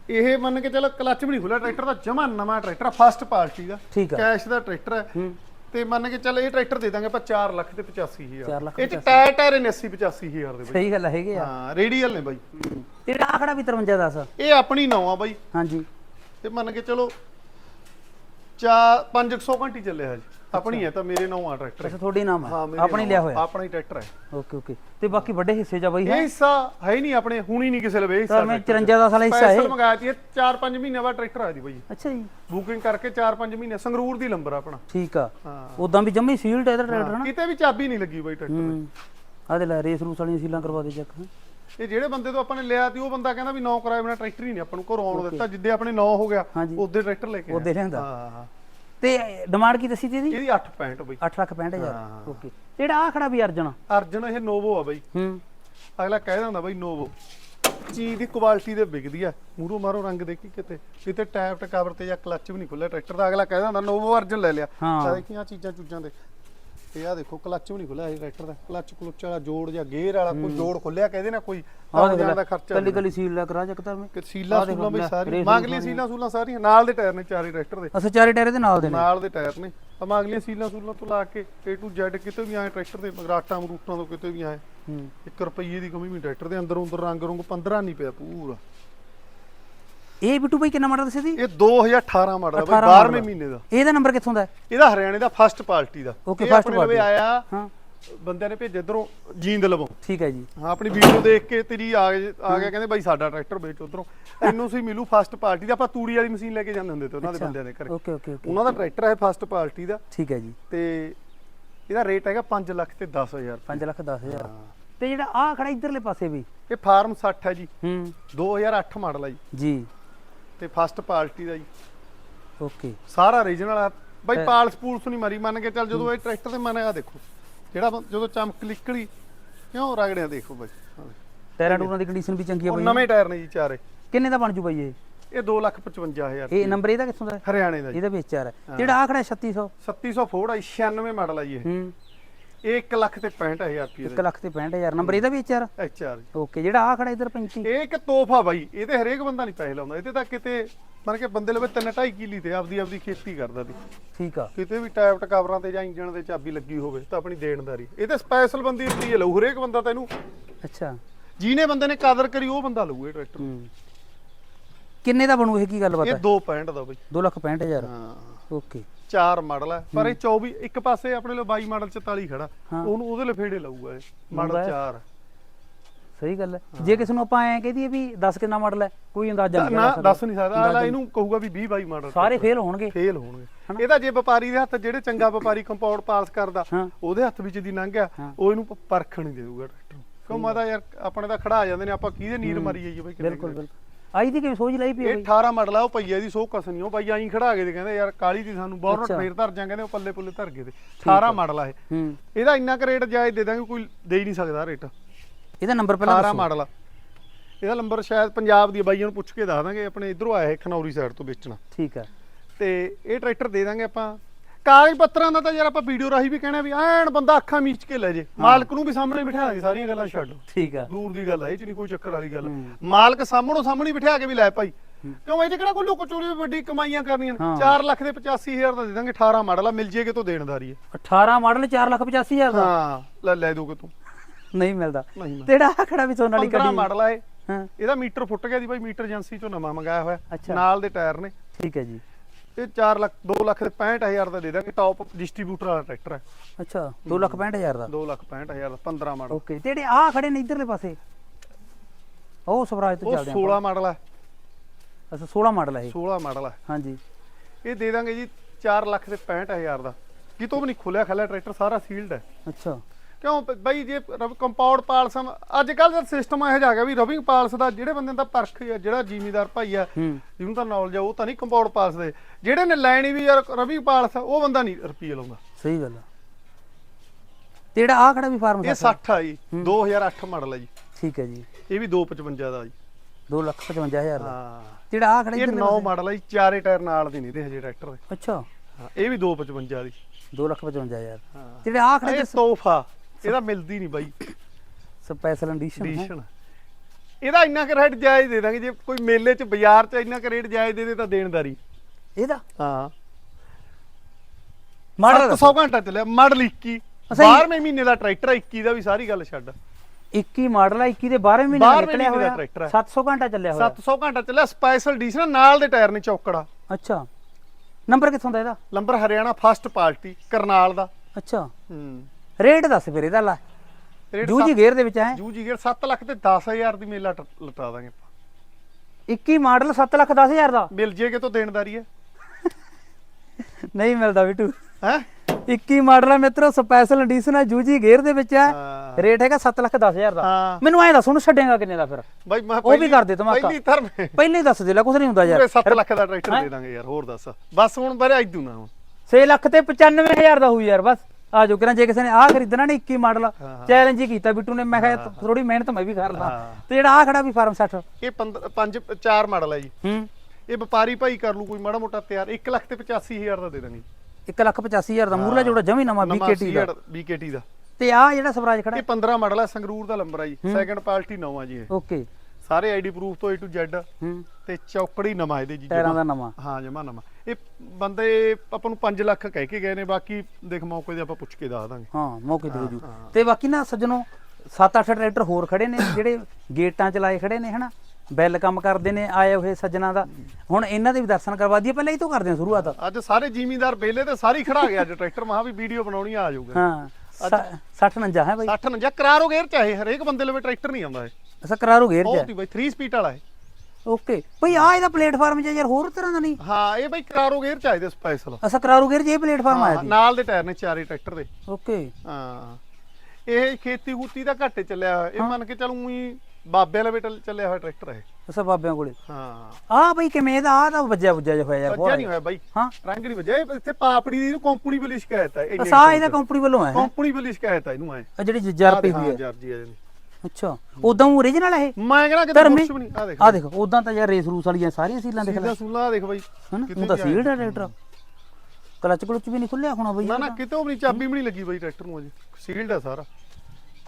ਇਹ ਮੰਨ ਕੇ ਚੱਲ ਕਲੱਚ ਵੀ ਨਹੀਂ ਖੁੱਲਿਆ ਟਰੈਕਟਰ ਦਾ ਜਮਾ ਨਵਾਂ ਟਰੈਕਟਰ ਆ ਫਸਟ ਪਾਰਟੀ ਦਾ। ਠੀਕ ਆ। ਕੈਸ਼ ਦਾ ਟਰੈਕਟਰ ਹੈ। ਤੇ ਮੰਨ ਕੇ ਚੱਲ ਇਹ ਟਰੈਕਟਰ ਦੇ ਦਾਂਗੇ ਆਪਾਂ 4 ਲੱਖ ਤੇ 85000 ਚਾਰ ਲੱਖ ਇਹ ਚ ਟਾਇਰ ਟਾਇਰ ਨੇ 80 85000 ਦੇ ਬਾਈ। ਸਹੀ ਗੱਲ ਹੈਗੇ ਆ। ਹਾਂ ਰੇਡੀਅਲ ਨੇ ਬਾਈ। ਤੇ ਜਿਹੜਾ ਆ ਖੜਾ ਵੀ 53 10 ਇਹ ਆਪਣੀ ਨੌ ਆ ਬਾਈ। ਹਾਂਜੀ। ਤੇ ਮੰਨ ਕੇ ਚਲੋ ਚਾ 500 ਘੰਟੀ ਚੱਲਿਆ ਜੀ ਆਪਣੀ ਹੈ ਤਾਂ ਮੇਰੇ ਨੌ ਆ ਟਰੈਕਟਰ ਅੱਛਾ ਤੁਹਾਡੀ ਨਾਮ ਹਾਂ। ਹੈ ਮੇਰੇ ਆਪਣੀ ਲਿਆ ਆ, ਹੋਇਆ। ਆਪਣਾ ਹੀ ਟਰੈਕਟਰ ਹੈ। Okay okay. ਤੇ ਬਾਕੀ ਵੱਡੇ ਹਿੱਸੇ ਜਾ ਬਈ ਇਹ ਹੈ ਹਿੱਸਾ ਹੈ ਹੀ ਨਹੀਂ ਆਪਣੇ ਹੁਣੀ ਨਹੀਂ ਕਿਸੇ ਲਵੇ ਹਿੱਸਾ ਤਾਂ ਮੈਂ 54 ਦਾ ਸਾਲਾ ਹਿੱਸਾ ਹੈ। ਮੰਗਾਇਆ ਸੀ 4-5 ਮਹੀਨੇ ਬਾਅਦ ਟਰੈਕਟਰ ਆਇਆ ਦੀ ਬਾਈ। ਅੱਛਾ ਜੀ। ਬੁਕਿੰਗ ਕਰਕੇ 4-5 ਮਹੀਨੇ ਸੰਗਰੂਰ ਦੀ ਲੰਬਰ ਆਪਣਾ। ਠੀਕ ਆ। ਹਾਂ। ਉਦਾਂ ਵੀ ਜੰਮੀ ਸੀਲਡ ਹੈ ਇਹਦਾ ਟਰੈਕਟਰ ਹਨਾ? ਕਿਤੇ ਵੀ ਚਾਬੀ ਨਹੀਂ ਲੱਗੀ ਬਾਈ ਟਰੈਕਟਰ ਹੂੰ। ਆ ਦੇ ਲੈ ਰੇਸ ਰੂਸ ਵਾਲੀਆਂ ਸੀਲਾਂ ਕਰਵਾ ਦੇ ਚੱਕ ਇਹ ਜਿਹੜੇ ਬੰਦੇ ਤੋਂ ਆਪਾਂ ਨੇ ਲਿਆ ਤੀ ਉਹ ਬੰਦਾ ਕਹਿੰਦਾ ਵੀ ਨੌ ਕਰਾਏ ਬਿਨਾ ਟਰੈਕਟਰ ਹੀ ਨਹੀਂ ਆਪਾਂ ਨੂੰ ਘਰੋਂ ਆਉਣ ਦਿੱਤਾ ਜਿੱਦੇ ਆਪਣੇ ਨੌ ਹੋ ਗਿਆ ਹਾਂਜੀ। ਉਹਦੇ ਟਰੈਕਟਰ ਲੈ ਕੇ ਉਹਦੇ। ਲਿਆਂਦਾ। ਹਾਂ ਤੇ ਡਿਮਾਂਡ ਕੀ ਦੱਸੀ ਤੀ ਇਹਦੀ? ਇਹਦੀ 8.65 ਬਾਈ। 8 ਲੱਖ 65000 ਹਾਂ। ਓਕੇ ਜਿਹੜਾ ਆ ਖੜਾ ਵੀ ਅਰਜਨ ਅਰਜਨ ਇਹ ਨੋਵੋ ਆ ਬਾਈ। ਹੂੰ। ਅਗਲਾ ਕਹਿ ਦਿੰਦਾ ਬਾਈ ਨੋਵੋ। ਚੀਜ਼ ਦੀ ਕੁਆਲਿਟੀ ਦੇ ਵਿਕਦੀ ਆ। ਮੂਰੋਂ ਮਾਰੋ ਰੰਗ ਦੇਖੀ ਕਿਤੇ। ਕਿਤੇ ਟਾਇਰ ਤੇ ਕਵਰ ਤੇ ਜਾਂ ਕਲੱਚ ਵੀ ਨਹੀਂ ਖੁੱਲਿਆ ਟਰੈਕਟਰ ਦਾ। ਅਗਲਾ ਕਹਿ ਦਿੰਦਾ ਨੋਵੋ ਅਰਜਨ ਲੈ ਲਿਆ। ਹਾਂ। ਤਾਂ ਦੇਖੀਆਂ ਚੀਜ਼ਾਂ ਚੂਜ਼ਾਂ ਦੇ। ਇਹ ਆ ਦੇਖੋ ਕਲੱਚ ਵੀ ਨਹੀਂ ਖੁੱਲਿਆ ਇਹ ਟਰੈਕਟਰ ਦਾ। ਕਲੱਚ ਕਲੁੱਚ ਵਾਲਾ ਜੋੜ ਜਾਂ ਗੇਅਰ ਵਾਲਾ ਕੋਈ ਜੋੜ ਖੁੱਲਿਆ ਕਹਿੰਦੇ ਨਾ ਕੋਈ ਆਉਣ ਜਾਣ ਦਾ ਖਰਚਾ ਕੱਲੀ ਕੱਲੀ ਸੀਲ ਲਾ ਕਰਾ ਚੱਕਦਾ ਮੈਂ। ਕਿ ਸੀਲਾ ਸੂਲਾਂ ਲੈ, ਸਾਰੀ ਰੂਸ ਸੀਲਾਂ ਸੂਲਾਂ ਸਾਰੀਆਂ ਨਾਲ ਦੇ ਟਾਇਰ ਨੇ ਚਾਰੇ ਟਰੈਕਟਰ ਦੇ। ਅਸਾਂ ਚਾਰੇ ਟਾਇਰ ਦੇ ਨਾਲ ਦੇ ਨੇ? ਨਾਲ ਦੇ ਟਾਇਰ ਨੇ। ਤਾਂ ਮਾਗਲੀਆਂ ਸੀਲਾਂ ਸੂਲਾਂ ਤੋਂ ਲਾ ਕੇ A to Z ਕਿਤੇ ਵੀ ਆਏ ਟਰੈਕਟਰ ਦੇ ਮਗਰਾਟਾਂ ਮਰੂਟਾਂ ਤੋਂ ਕਿਤੇ ਵੀ ਆਏ। ਹੂੰ। 1 ਰੁਪਏ ਦੀ ਕਮੀ ਵੀ ਟਰੈਕਟਰ ਦੇ ਅੰਦਰ ਅੰਦਰ ਰੰਗ ਰੰਗ 15 ਨਹੀਂ ਪਿਆ ਪੂਰਾ। ਇਹ ਬਿੱਟੂ ਬਾਈ ਕਿੰਨਾ ਮਾਡਲ ਦੱਸਿਆ ਸੀ? ਇਹ 2018 ਮਾਡਲ ਆ 18 ਬਈ 12ਵੇਂ ਮਾਡਲ। ਮਹੀਨੇ ਦਾ। ਇਹਦਾ ਨੰਬਰ ਕਿੱਥੋਂ ਦਾ ਹੈ? ਇਹਦਾ ਹਰਿਆਣੇ ਦਾ ਫਸਟ ਪਾਰਟੀ ਦਾ। ਆਪਣੇ ਲਵੇ party। ਆਇਆ ਹਾਂ। ਬੰਦਿਆਂ ਨੇ ਭੇਜੇ ਇਧਰੋਂ ਜੀਂਦ ਲਵੋਂ। ਠੀਕ ਹੈ ਜੀ। ਹਾਂ ਆਪਣੀ ਵੀਡੀਓ ਦੇਖ ਕੇ ਤੇਰੀ ਆ ਆ ਗਿਆ ਕਹਿੰਦੇ ਬਾਈ ਸਾਡਾ ਟਰੈਕਟਰ ਵੇਚ ਉਧਰੋਂ। ਇਹਨੂੰ ਸੀ ਮਿਲੂ ਫਸਟ ਪਾਰਟੀ ਦਾ ਆਪਾਂ ਤੂੜੀ ਵਾਲੀ ਮਸ਼ੀਨ ਲੈ ਕੇ ਜਾਂਦੇ ਹੁੰਦੇ ਤੇ ਉਹਨਾਂ ਦੇ। ਬੰਦਿਆਂ ਦੇ ਘਰੇ। ਓਕੇ ਓਕੇ ਓਕੇ ਉਹਨਾਂ ਦਾ ਟਰੈਕਟਰ ਹੈ ਫਸਟ ਪਾਰਟੀ ਦਾ। ਠੀਕ ਹੈ ਜੀ। ਤੇ ਇਹਦਾ ਰੇਟ ਹੈਗਾ 5 ਲੱਖ ਤੇ 10000 5 ਲੱਖ 10000 ਤੇ ਜਿਹੜਾ ਆ ਖੜਾ ਇਧਰਲੇ ਪਾਸੇ ਵੀ। ਇਹ ਫਾਰਮ 60 ਹੈ ਜੀ। ਹੂੰ। 2008 ਮਾਡਲ ਹੈ ਜੀ। ਜੀ। ਤੇ ਫਸਟ ਪਾਰਟੀ ਦਾ ਜੀ। ਓਕੇ ਸਾਰਾ ਰੀਜਨਲ ਆ। ਬਾਈ ਪਾਲਸ ਪੂਲਸ ਨਹੀਂ ਮਾਰੀ ਮੰਨ ਕੇ ਚੱਲ ਜਦੋਂ ਇਹ ਟਰੈਕਟਰ ਤੇ ਮਨ ਆ ਦੇਖੋ ਜਿਹੜਾ ਜਦੋਂ ਚਮਕ ਨਿਕਲੀ ਕਿਉਂ ਰਗੜਿਆ ਦੇਖੋ ਬਾਈ। ਟਾਇਰਾਂ ਟੂਰਾਂ ਦੀ ਕੰਡੀਸ਼ਨ ਵੀ ਚੰਗੀ ਆ ਬਾਈ। ਨਵੇਂ ਟਾਇਰ ਨੇ ਜੀ ਚਾਰੇ। ਕਿੰਨੇ ਦਾ ਬਣ ਜੂ ਬਾਈ ਇਹ? ਇਹ 255000 ਇਹ ਨੰਬਰ ਇਹਦਾ ਕਿੱਥੋਂ ਦਾ? ਹਰਿਆਣੇ ਦਾ ਜੀ। ਇਹਦਾ ਵੀ HR ਹੈ। ਜਿਹੜਾ ਆ ਖੜਾ 3600 3700 ਫੋੜ ਆ 96 ਮਾਡਲ ਆ ਜੀ ਇਹ। ਇਹ 1 ਲੱਖ ਤੇ 65000 ਰੁਪਏ 1 ਲੱਖ ਤੇ 65000 ਨੰਬਰ ਇਹਦਾ ਵੀ HR ਐਚ ਆਰ ਓਕੇ ਜਿਹੜਾ ਆ ਖੜਾ ਇਧਰ 35 ਇਹ ਇੱਕ ਤੋਹਫਾ ਬਾਈ ਇਹਦੇ ਹਰੇਕ ਬੰਦਾ ਨਹੀਂ ਪੈਸੇ ਲਾਉਂਦਾ। ਇਹਦੇ ਤਾਂ ਕਿਤੇ ਮਨ ਕੇ ਬੰਦੇ ਲਵੇ 3 2.5 ਕਿੱਲੀ ਤੇ ਆਪਦੀ ਆਪਦੀ ਖੇਤੀ ਕਰਦਾ ਦੀ ਠੀਕ ਆ। ਕਿਤੇ ਵੀ ਟੈਪਟ ਕਵਰਾਂ ਤੇ ਜਾਂ ਇੰਜਣ ਦੇ ਚਾਬੀ ਲੱਗੀ ਹੋਵੇ ਤਾਂ ਆਪਣੀ ਦੇਣਦਾਰੀ। ਇਹ ਤੇ ਸਪੈਸ਼ਲ ਬੰਦੀ ਰੁਪਏ ਲਊ ਹਰੇਕ ਬੰਦਾ ਤੈਨੂੰ ਅੱਛਾ। ਜਿਹਨੇ ਬੰਦੇ ਨੇ ਕਦਰ ਕਰੀ ਉਹ ਬੰਦਾ ਲਊ ਇਹ ਟਰੈਕਟਰ। ਹੂੰ। ਕਿੰਨੇ ਦਾ ਬਣੂ ਇਹ ਕੀ ਗੱਲਬਾਤ ਇਹ ਹੈ 2.65 ਦਾ ਬਾਈ। 2 ਲੱਖ 65000 ਹਾਂ। ਓਕੇ। ਚਾਰ ਮਾਡਲ ਹੈ ਪਰ ਇਹ 24 ਇੱਕ ਪਾਸੇ ਆਪਣੇ ਲਈ 22 ਮਾਡਲ 44 ਖੜਾ। ਉਹਨੂੰ ਉਹਦੇ ਲਫੇੜੇ ਲਊਗਾ ਇਹ ਮਾਡਲ ਲਊਗਾ ਇਹ? 4 ਸਹੀ ਗੱਲ ਹੈ। ਜੇ ਕਿਸੇ ਨੂੰ ਆਪਾਂ ਐ ਕਹਦੀਏ ਵੀ 10 ਕਿੰਨਾ ਮਾਡਲ ਹੈ ਕੋਈ ਅੰਦਾਜ਼ਾ ਨਹੀਂ ਨਾ। ਦੱਸ ਨਹੀਂ ਸਕਦਾ। ਆਲਾ ਇਹਨੂੰ ਕਹੂਗਾ ਵੀ 20 22 ਮਾਡਲ ਸਾਰੇ ਫੇਲ ਹੋਣਗੇ। ਫੇਲ ਹੋਣਗੇ। ਇਹਦਾ ਜੇ ਵਪਾਰੀ ਦੇ ਹੱਥ ਜਿਹੜੇ ਚੰਗਾ ਵਪਾਰੀ ਕੰਪਾਊਂਡ ਪਾਸ ਕਰਦਾ। ਉਹਦੇ ਹੱਥ ਵਿੱਚ ਦੀ ਲੰਘ ਗਿਆ ਹਾਂ। ਉਹ ਇਹਨੂੰ ਪ- ਪਰਖ ਨਹੀਂ ਦੇ ਦੂਗਾ ਟਰੈਕਟਰ ਕਿਉਂ ਮਾਦਾ ਯਾਰ ਆਪਣੇ ਤਾਂ ਖੜਾ ਜਾਂਦੇ ਨੇ ਆਪਾਂ ਕਿਹਦੇ ਨੀਰ ਮਾਰੀ ਜਾਈਏ ਬਈ ਬਿਲਕੁਲ ਬਿਲਕੁਲ। ਆਈ ਦੀ ਕਿਵੇਂ ਸੋਚ ਲਈ ਪਈ ਇਹ 18 ਮਾਡਲ ਆ ਉਹ ਪਈਆ ਦੀ ਸੋ ਕਸ ਨਹੀਂ ਉਹ ਬਾਈ ਆਈ ਖੜਾ ਕੇ ਤੇ ਕਹਿੰਦੇ ਯਾਰ ਕਾਲੀ ਦੀ ਸਾਨੂੰ ਬੌਰਨਟ ਅੱਛਾ। ਫੇਰ ਧਰ ਜਾਂ ਕਹਿੰਦੇ ਉਹ ਪੱਲੇ ਪੁੱਲੇ ਧਰ ਗਏ ਤੇ। 18 ਮਾਡਲ ਆ ਇਹ। ਹੂੰ। ਇਹਦਾ ਇੰਨਾ ਕੁ ਰੇਟ ਜਾਇਜ਼ ਦੇ ਦਾਂਗੇ ਕੋਈ ਦੇ ਹੀ ਨਹੀਂ ਸਕਦਾ ਰੇਟ। ਇਹਦਾ ਨੰਬਰ ਪਹਿਲਾਂ 18 ਦੱਸੋ। ਮਾਡਲ ਆ। ਇਹਦਾ ਨੰਬਰ ਸ਼ਾਇਦ ਪੰਜਾਬ ਦੀ ਬਾਈਆਂ ਨੂੰ ਪੁੱਛ ਕੇ ਦੱਸ ਦਾਂਗੇ ਆਪਣੇ ਇਧਰੋਂ ਆਇਆ ਹੈ ਖਨੌਰੀ ਸਾਈਡ ਤੋਂ ਵੇਚਣਾ। ਠੀਕ ਹੈ ਤੇ ਇਹ ਟਰੈਕਟਰ ਦੇ ਦਾਂਗੇ ਆਪਾਂ ਕਾਗਜ਼ ਪੱਤਰਾਂ ਦਾ ਤਾਂ ਯਾਰ ਆਪਾਂ ਵੀਡੀਓ ਰਾਹੀਂ ਵੀ ਕਹਿਣਾ ਵੀ ਐਨ ਬੰਦਾ ਅੱਖਾਂ ਮੀਚ ਕੇ ਲੈ ਜੇ। ਮਾਲਕ ਨੂੰ ਵੀ ਸਾਹਮਣੇ ਬਿਠਾ ਦਾਂਗੇ ਸਾਰੀਆਂ ਗੱਲਾਂ ਛੱਡ। ਠੀਕ ਆ। ਦੂਰ ਦੀ ਗੱਲ ਹੈ ਇਹ ਚ ਨਹੀਂ ਕੋਈ ਚੱਕਰ ਵਾਲੀ ਗੱਲ। ਮਾਲਕ ਸਾਹਮਣੋਂ ਸਾਹਮਣੇ ਬਿਠਾ ਕੇ ਵੀ ਲੈ ਭਾਈ। ਕਿਉਂ ਇਹ 'ਚ ਕਿਹੜਾ ਕੋਈ ਲੁੱਕ ਚੋਰੀ ਵੱਡੀ ਕਮਾਈਆਂ ਕਰਨੀਆਂ ਹਾਂ। 4 ਲੱਖ ਦੇ 85000 ਦਾ ਦੇ ਦਾਂਗੇ 18 ਮਾਡਲ ਆ ਮਿਲ ਜੇਗੇ ਤੋਂ ਦੇਣਦਾਰੀ ਹੈ 18 ਮਾਡਲ 4 ਲੱਖ 85000 ਦਾ? ਹਾਂ ਲੈ ਲੈ ਦੋਗੇ ਤੂੰ। ਨਹੀਂ ਮਿਲਦਾ। ਤੇੜਾ ਖੜਾ ਵੀ ਸੋਨ ਵਾਲੀ 15 ਗੱਡੀ। ਮਾਡਲ ਆ ਇਹ। ਇਹਦਾ ਮੀਟਰ ਫੁੱਟ ਗਿਆ ਦੀ ਬਾਈ ਮੀਟਰ ਏਜੰਸੀ ਚੋਂ ਨਵਾਂ ਮੰਗਾਇਆ ਹੋਇਆ। ਨਾਲ ਦੇ ਟਾਇਰ ਨੇ। ਠੀਕ ਹੈ ਜੀ। ਇਹ 4 ਲੱਖ 2 ਲੱਖ ਦੇ 65000 ਦਾ ਦੇ ਦਾਂਗੇ ਟੌਪ ਡਿਸਟ੍ਰੀਬਿਊਟਰ ਵਾਲਾ ਟਰੈਕਟਰ ਹੈ। ਅੱਛਾ 2 ਲੱਖ 65000 ਦਾ? 2 ਲੱਖ 65000 ਦਾ 15 ਮਾਡਲ। ਓਕੇ ਜਿਹੜੇ ਆ ਖੜੇ ਨੇ ਇਧਰਲੇ ਪਾਸੇ ਉਹ ਸਵਰਾਜ ਤੇ ਉਹ ਚੱਲਦੇ 16 ਮਾਡਲ ਹੈ। ਅੱਛਾ 16 ਮਾਡਲ ਹੈ ਇਹ। 16 ਮਾਡਲ ਹੈ। ਹਾਂਜੀ। ਇਹ ਦੇ ਦਾਂਗੇ ਜੀ 4 ਲੱਖ ਦੇ 65000 ਦਾ। ਕਿਤੋਂ ਵੀ ਨਹੀਂ ਖੁੱਲਿਆ ਖੱਲਿਆ ਟਰੈਕਟਰ ਸਾਰਾ ਸੀਲਡ ਹੈ। ਅੱਛਾ। ਕਿਉਂ ਬਈ ਜੇ ਕੰਪਾਊਂਡ ਪਾਲਸ ਅੱਜ ਕੱਲ ਦਾ ਸਿਸਟਮ ਇਹੋ ਗਿਆ ਵੀ ਰਵਿੰਗ ਪਾਲਸ ਦਾ ਜਿਹੜੇ ਬੰਦੇ ਦਾ ਪਰਖ ਹੈ ਜਿਹੜਾ ਜ਼ਿਮੀਦਾਰ ਭਾਈ ਆ ਜਿਹਨੂੰ ਤਾਂ ਨੌਲੇਜ ਆ ਉਹ ਤਾਂ ਨਹੀਂ ਕੰਪਾਊਂਡ ਪਾਲਸ ਦੇ। ਜਿਹੜੇ ਨੇ ਲੈਣੀ ਵੀ ਯਾਰ ਰਵਿੰਗ ਪਾਲਸ ਆ, ਉਹ ਬੰਦਾ ਨਹੀਂ ਰੁਪਈਏ ਲਾਉਂਦਾ। ਸਹੀ ਗੱਲ ਆ। ਤੇ ਜਿਹੜਾ ਆ ਖੜਾ ਵੀ ਫਾਰਮ ਇਹ 60 ਆ ਜੀ 2008 ਮਾਡਲ ਹੈ ਜੀ। ਠੀਕ ਹੈ ਜੀ। ਇਹ ਵੀ 255 ਦਾ ਜੀ। 2 ਲੱਖ 55000 ਦਾ। ਹਾਂ। ਜਿਹੜਾ ਆ ਖੜਾ ਇਹ ਇਧਰਲੇ 9 ਮਾਡਲ ਹੈ ਜੀ ਚਾਰੇ ਟਾਇਰ ਨਾਲ ਦੇ ਨਹੀਂ ਤੇ ਹਜੇ ਟਰੈਕਟਰ ਦੇ। ਅੱਛਾ। ਇਹ ਵੀ 255 ਦੀ। 2 ਲੱਖ 55000 ਹਾਂ। ਜਿਹੜੇ ਆ ਖੜੇ ਇਹ ਤੋਹਫਾ। ਇਹਦਾ ਮਿਲਦੀ ਨਹੀਂ ਬਾਈ। ਸਪੈਸ਼ਲ ਐਡੀਸ਼ਨ ਐਡੀਸ਼ਨ ਇਹਦਾ ਇੰਨਾ ਕੁ ਰੇਟ ਜਾਇਜ਼ ਦੇ ਦਾਂਗੇ ਜੇ ਕੋਈ ਮੇਲੇ 'ਚ ਬਾਜ਼ਾਰ 'ਚ ਇੰਨਾ ਕੁ ਰੇਟ ਜਾਇਜ਼ ਦੇ ਦੇ ਤਾਂ ਦੇਣਦਾਰੀ। ਇਹਦਾ? ਹਾਂ। ਮਾਡਲ 700 ਘੰਟਾ ਚੱਲਿਆ ਮਾਡਲ 21 ਅੱਛਾ ਜੀ। 12ਵੇਂ ਮਹੀਨੇ ਦਾ ਟਰੈਕਟਰ ਆ, 21 ਦਾ ਵੀ ਸਾਰੀ ਗੱਲ ਛੱਡ। 21 ਮਾਡਲ ਆ 21 ਦੇ 12ਵੇਂ ਮਹੀਨੇ ਦਾ ਨਿਕਲਿਆ ਹੋਇਆ। ਟਰੈਕਟਰ ਹੈ। 700 ਘੰਟਾ ਚੱਲਿਆ ਹੋਇਆ। 700 ਘੰਟਾ ਚੱਲਿਆ ਸਪੈਸ਼ਲ ਐਡੀਸ਼ਨ ਨਾਲ ਦੇ ਟਾਇਰ ਨੇ ਚੌਕੜਾ। ਅੱਛਾ। ਨੰਬਰ ਕਿੱਥੋਂ ਦਾ ਇਹਦਾ? Number Haryana first party Karnal ਦਾ। ਅੱਛਾ। ਹੂੰ। ਰੇਟ ਦੱਸ ਫਿਰ ਇਹਦਾ ਲੈ। ਰੇਟ ਜੂਜੀ ਗੇਅਰ ਦੇ ਵਿੱਚ ਹੈ। ਜੂ ਜੀ ਗੇਰ 7 ਲੱਖ ਤੇ 10000 ਦੀ ਮੇਲਾ ਲਟਾ ਦਾਂਗੇ ਆਪਾਂ। 21 ਮਾਡਲ 7 ਲੱਖ 10000 ਦਾ। ਮਿਲ ਜੇਗੇ ਤੋਂ ਦੇਣਦਾਰੀ ਹੈ। ਨਹੀਂ ਮਿਲਦਾ ਬਿੱਟੂ। ਹੈ? 21 ਮਾਡਲ ਹੈ ਮਿੱਤਰੋ ਸਪੈਸ਼ਲ ਐਡੀਸ਼ਨ ਹੈ ਜੂਜੀ ਗੇਅਰ ਦੇ ਵਿੱਚ ਹੈ। ਰੇਟ ਹੈਗਾ 7 ਲੱਖ 10000 ਦਾ। ਮੈਨੂੰ ਐਂ ਦੱਸ ਉਹਨੂੰ ਛੱਡੇਗਾ ਕਿੰਨੇ ਦਾ ਫਿਰ? ਬਾਈ ਮੈਂ ਉਹ ਵੀ ਕਰ ਦੇ ਧਮਾਕਾ। ਪਹਿਲੀ ਧਰਮ ਪਹਿਲੇ ਹੀ ਦੱਸ ਦੇ ਲੈ ਕੁਝ ਨਹੀਂ ਹੁੰਦਾ ਯਾਰ। 7 ਲੱਖ ਦਾ ਟਰੈਕਟਰ ਦੇ ਦਾਂਗੇ ਯਾਰ ਹੋਰ ਦੱਸ। ਬਸ ਹੁਣ ਬਰੇ ਇਦੂ ਨਾ ਹੁਣ। 6 ਲੱਖ ਤੇ 95000 ਦਾ ਹੋਊ ਯਾਰ ਬਸ। ਆ ਜੋ ਕਿਰਾਂ ਜੇ ਕਿਸੇ ਨੇ ਆ ਖਰੀਦਣਾ ਨੇ 21 ਮਾਡਲ। ਚੈਲੰਜ ਹੀ। ਕੀਤਾ ਬਿੱਟੂ ਨੇ। ਮੈਂ ਕਿਹਾ ਥੋੜੀ ਮਿਹਨਤ ਮੈਂ ਵੀ ਕਰਦਾ ਹਾਂ। ਤੇ ਜਿਹੜਾ ਆ ਖੜਾ ਵੀ ਫਾਰਮ 60 ਇਹ 5 4 ਮਾਡਲ ਹੈ ਜੀ। ਹੂੰ। ਇਹ ਵਪਾਰੀ ਭਾਈ ਕਰ ਲੂ ਕੋਈ ਮਾੜਾ ਮੋਟਾ ਤਿਆਰ। 1 ਲੱਖ ਤੇ 85000 ਦਾ ਦੇ ਦਾਂਗੇ 1 ਲੱਖ 85000 ਦਾ ਮੂਰਲਾ ਜੋੜਾ ਜਮੀ ਨਵਾਂ BKT ਦਾ। BKT ਦਾ। ਤੇ ਆ ਜਿਹੜਾ ਸਵਰਾਜ ਖੜਾ ਇਹ 15 ਮਾਡਲ ਹੈ ਸੰਗਰੂਰ ਦਾ ਲੰਬਰ ਆ ਜੀ। ਸੈਕੰਡ ਪਾਰਟੀ ਨਵਾਂ ਜੀ ਇਹ। ਓਕੇ। ਸਾਰੇ ਆਈਡੀ ਪ੍ਰੂਫ ਤੋਂ A to Z ਹੂੰ। ਤੇ ਚੌਕੜੀ ਨਵਾਂ ਇਹਦੇ ਜੀ ਟਾਇਰਾਂ ਦਾ। ਨਵਾਂ। ਹਾਂ ਜਮਾ ਨਵਾਂ। ਇਹ ਬੰਦੇ ਆਪਾਂ ਨੂੰ 5 ਲੱਖ ਕਹਿ ਕੇ ਗਏ ਨੇ ਬਾਕੀ ਦੇਖ ਮੌਕੇ ਤੇ ਆਪਾਂ ਪੁੱਛ ਕੇ ਦੱਸ ਦਾਂਗੇ। ਹਾਂ ਮੌਕੇ ਹੋ ਜੂ। ਤੇ ਬਾਕੀ ਨਾ ਸੱਜਣੋ 7-8 ਟਰੈਕਟਰ ਹੋਰ ਖੜੇ ਨੇ ਜਿਹੜੇ ਗੇਟਾਂ ਚ ਲਾਏ ਖੜੇ ਨੇ ਹਨਾ? ਬੈਲ ਕੰਮ ਕਰਦੇ ਨੇ ਆਏ ਹੋਏ ਸੱਜਣਾ ਦਾ। ਹੁਣ ਇਹਨਾਂ ਦੇ ਵੀ ਦਰਸ਼ਨ ਕਰਵਾ ਦਈਏ ਪਹਿਲਾਂ ਇਹ ਤੋਂ ਕਰਦੇ ਹਾਂ ਸ਼ੁਰੂਆਤ। ਅੱਜ ਸਾਰੇ ਜ਼ਿਮੀਂਦਾਰ ਬੇਲੇ ਤੇ ਸਾਰੀ ਖੜਾ ਗਿਆ ਅੱਜ ਟਰੈਕਟਰ ਮਹਾ ਵੀ ਵੀਡੀਓ ਬਣਾਉਣੀ ਆ ਜਾਊਗਾ। ਹਾਂ 60 ਨੰਜਾ ਹੈ ਬਾਈ। 60 ਨੰਜਾ ਕਰਾਰੋ ਗੇਅਰ ਚਾਹੇ ਹਰੇਕ ਬੰਦੇ ਲਵੇ ਟਰੈਕਟਰ ਨਹੀਂ ਆਉਂਦਾ ਇਹ। ਅਸਾ ਕਰਾਰੂ ਗੇਰ ਬਹੁਤ ਚ ਹੀ ਬਾਈ 3 ਸਪੀਡ ਵਾਲਾ ਹੈ ਓਕੇ। ਬਈ ਆ ਇਹਦਾ ਪਲੇਟਫਾਰਮ ਚ ਯਾਰ ਹੋਰ ਤਰ੍ਹਾਂ ਦਾ ਨਹੀਂ। ਹਾਂ ਇਹ ਬਾਈ ਕਰਾਰੋ ਗੇਅਰ ਚਾਹੀਦੇ ਸਪੈਸ਼ਲ ਅਸਾ ਕਰਾਰੂ ਗੇਰ ਇਹ ਪਲੇਟਫਾਰਮ ਆਇਆ ਸੀ? ਨਾਲ ਦੇ ਟਾਇਰ ਨੇ ਚਾਰੇ ਟਰੈਕਟਰ ਦੇ। ਓਕੇ। ਹਾਂ। ਇਹ ਖੇਤੀ ਖੂਤੀ ਦਾ ਘੱਟੇ ਚੱਲਿਆ ਹੋਇਆ। ਇਹ ਮੰਨ ਕੇ ਚੱਲੂ ਹੀ ਬਾਬੇ ਵਾਲੇ ਬੇਟਲ ਚੱਲਿਆ ਹੋਇਆ ਟਰੈਕਟਰ ਹੈ ਅਸਾ ਬਾਬਿਆਂ ਕੋਲੇ। ਹਾਂ। ਆ ਬਈ ਕਿਵੇਂ ਇਹਦਾ? ਆ ਤਾਂ ਵੱਜਿਆ ਵੱਜਿਆ ਜਿਹਾ ਹੋਇਆ ਯਾਰ ਵੱਜਿਆ ਨਹੀਂ ਹੋਇਆ ਬਾਈ। ਹਾਂ। ਰੰਗ ਨਹੀਂ ਵੱਜਿਆ। ਇਹ ਇੱਥੇ ਪਾਪੜੀ ਦੀ ਕੰਪਨੀ ਵੱਲੋਂ ਸ਼ਿਕਾਇਤ ਹੈ ਅਸਾ ਇਹਦਾ ਕੰਪਨੀ ਵੱਲੋਂ ਹੈ। ਕੰਪਨੀ ਵੱਲੋਂ ਸ਼ਿਕਾਇਤ ਹੈ ਇਹਨੂੰ ਐ। ਆ ਜਿਹੜੀ ਜਰਪੀ ਹੋਈ ਹੈ ਜਰਜੀ ਆ ਜਾਂਦੀ ਅੱਛਾ ਉਦਾਂ ਓਰੀਜਨਲ ਹੈ ਮੈਂ ਕਹਿੰਦਾ ਕਿਤੇ ਧਰਮੀ? ਕੁਛ ਵੀ ਨਹੀਂ ਆ ਦੇਖ ਆ ਦੇਖ ਉਦਾਂ ਤਾਂ ਯਾਰ ਰੇਸ ਰੂਸ ਵਾਲੀਆਂ ਸਾਰੀਆਂ ਸੀਲਾਂ ਦੇਖ ਲੈ। ਸਿੱਧਾ ਸੁਲਾ ਦੇਖ ਬਾਈ ਹਨਾ? ਕਿਤੇ ਉਹ ਤਾਂ ਸੀਲਡ ਹੈ ਟਰੈਕਟਰ। ਕਲਚ ਕਲੁਚ ਵੀ ਨਹੀਂ ਖੁੱਲਿਆ ਹੋਣਾ ਬਈ ਨਾ ਨਾ ਕਿਤੇ ਵੀ ਨਹੀਂ ਚਾਬੀ ਵੀ ਨਹੀਂ ਲੱਗੀ ਬਾਈ ਟਰੈਕਟਰ ਨੂੰ ਅਜੇ। ਸੀਲਡ ਹੈ ਸਾਰਾ।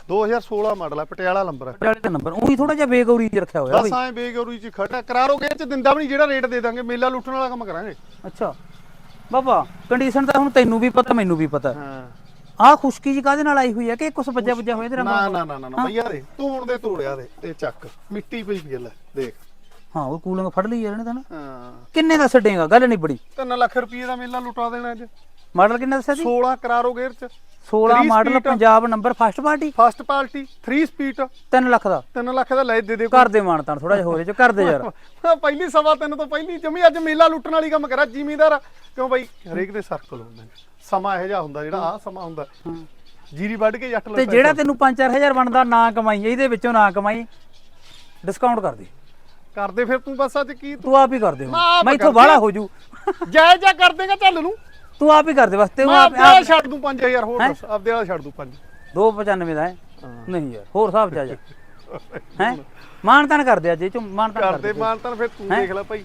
2016 ਮਾਡਲ ਹੈ ਪਟਿਆਲਾ ਨੰਬਰ ਹੈ ਵਾਲੇ ਦਾ ਨੰਬਰ ਉਹੀ ਥੋੜਾ ਜਿਹਾ ਬੇਗੌਰੀ ਜਿਹਾ ਰੱਖਿਆ ਹੋਇਆ ਬਈ। ਬਸ ਐ ਬੇਗੌਰੀ ਚ ਖੜਾ ਕਰਾਰੋਗੇ ਚ ਦਿੰਦਾ ਵੀ ਨਹੀਂ ਜਿਹੜਾ ਰੇਟ ਦੇ ਦਾਂਗੇ ਮੇਲਾ ਲੁੱਟਣ ਵਾਲਾ ਕੰਮ ਕਰਾਂਗੇ। ਅੱਛਾ। ਬਾਬਾ ਕੰਡੀਸ਼ਨ ਤਾਂ ਹੁਣ ਤੈਨੂੰ ਵੀ ਪਤਾ ਮੈਨੂੰ ਵੀ ਪਤਾ। ਹਾਂ। ਆਹ ਖੁਸ਼ਕੀ ਜੀ ਕਾਦੇ ਨਾਲ ਆਈ ਹੋਈ ਹੈ ਕਿ ਕੁਛ ਵੱਜਿਆ ਵੱਜਿਆ ਹੋਇਆ ਤੇਰਾ ਨਾ ਨਾ ਨਾ ਨਾ ਨਾ ਭਈਆ ਦੇ ਧੂਣ ਦੇ ਧੂੜਿਆ ਦੇ ਇਹ ਚੱਕ ਮਿੱਟੀ ਪਈ ਪਈ ਲੈ ਦੇਖ। ਹਾਂ ਉਹ ਕੂਲਿੰਗ ਫੜ ਲਈ ਇਹਨੇ ਤਾਂ ਨਾ। ਹਾਂ। ਕਿੰਨੇ ਦਾ ਛੱਡੇਗਾ ਗੱਲ ਨਹੀਂ ਬੜੀ। 3 ਲੱਖ ਰੁਪਏ ਦਾ ਮੇਲਾ ਲੁਟਾ ਦੇਣਾ ਅੱਜ। ਮਾਡਲ ਕਿੰਨਾ ਦੱਸਿਆ ਸੀ? 16 ਕਰਾਰੋ ਗੇਅਰ ਚ। 16 Three model. Punjab number first party first party 3 speed 3 lakh ਦਾ। 3 ਲੱਖ ਦਾ ਲੈ ਦੇ ਦੇ ਕਰ ਦੇ ਮਾਨਤਾਨ ਥੋੜਾ ਜਿਹਾ ਹੋਰ ਚ ਕਰ ਦੇ ਯਾਰ। ਪਹਿਲੀ ਸਵਾ ਤਿੰਨ ਤੋਂ ਪਹਿਲੀ ਜਮੀ ਅੱਜ ਮੇਲਾ ਲੁੱਟਣ ਵਾਲੀ ਕੰਮ ਕਰਾ ਜ਼ਿਮੀਂਦਾਰ ਕਿਉਂ ਬਾਈ ਹਰੇਕ ਦੇ ਸਰਕਲ ਹੁੰਦੇ ਨੇ। ਸਮਾਂ ਇਹੋ ਜਿਹਾ ਹੁੰਦਾ ਜਿਹੜਾ ਆਹ ਸਮਾਂ ਹੁੰਦਾ। ਜੀਰੀ ਵੱਢ ਕੇ ਜੱਟ ਤੇ ਲੱਗਾ ਜਿਹੜਾ ਤੈਨੂੰ 5-4000 ਬਣਦਾ ਨਾ ਕਮਾਈ। ਇਹਦੇ ਵਿੱਚੋਂ ਨਾ ਕਮਾਈ। ਡਿਸਕਾਊਂਟ ਕਰ ਦੇ। ਕਰਦੇ ਫਿਰ ਤੂੰ ਬਸ ਅੱਜ ਕੀ ਤੂੰ ਆਪ ਹੀ ਕਰ ਦੇ। ਹੁਣ। ਮੈਂ ਆਪ ਮੈਂ ਇਥੋਂ ਬਾਹਲਾ। ਹੋ ਜੂ ਜਾਇ ਜਾ ਕਰ ਦੇਗਾ ਚੱਲ ਨੂੰ। ਤੂੰ ਆਪ ਹੀ ਕਰ ਦੇ ਬਸ ਤੇ ਮੈਂ ਉਹ ਆਪਦੇ ਵਾਲਾ ਛੱਡ ਦੂੰ 5000 ਹੋਰ ਦੱਸ। ਆਪਦੇ ਵਾਲਾ ਛੱਡ ਦੂੰ 5 295 ਦਾ ਹੈ। ਨਹੀਂ ਯਾਰ ਹੋਰ ਚ ਆ ਜਾ। ਹੈ? ਮਾਨਤਾਨ ਕਰ ਦੇ ਅੱਜ ਇਹ ਚੋਂ ਮਾਨਤਾਨ ਕਰ ਕਰਦੇ ਦੇ। ਮਾਨਤਨ ਫਿਰ ਤੂੰ ਦੇਖ ਲੈ ਭਾਈ।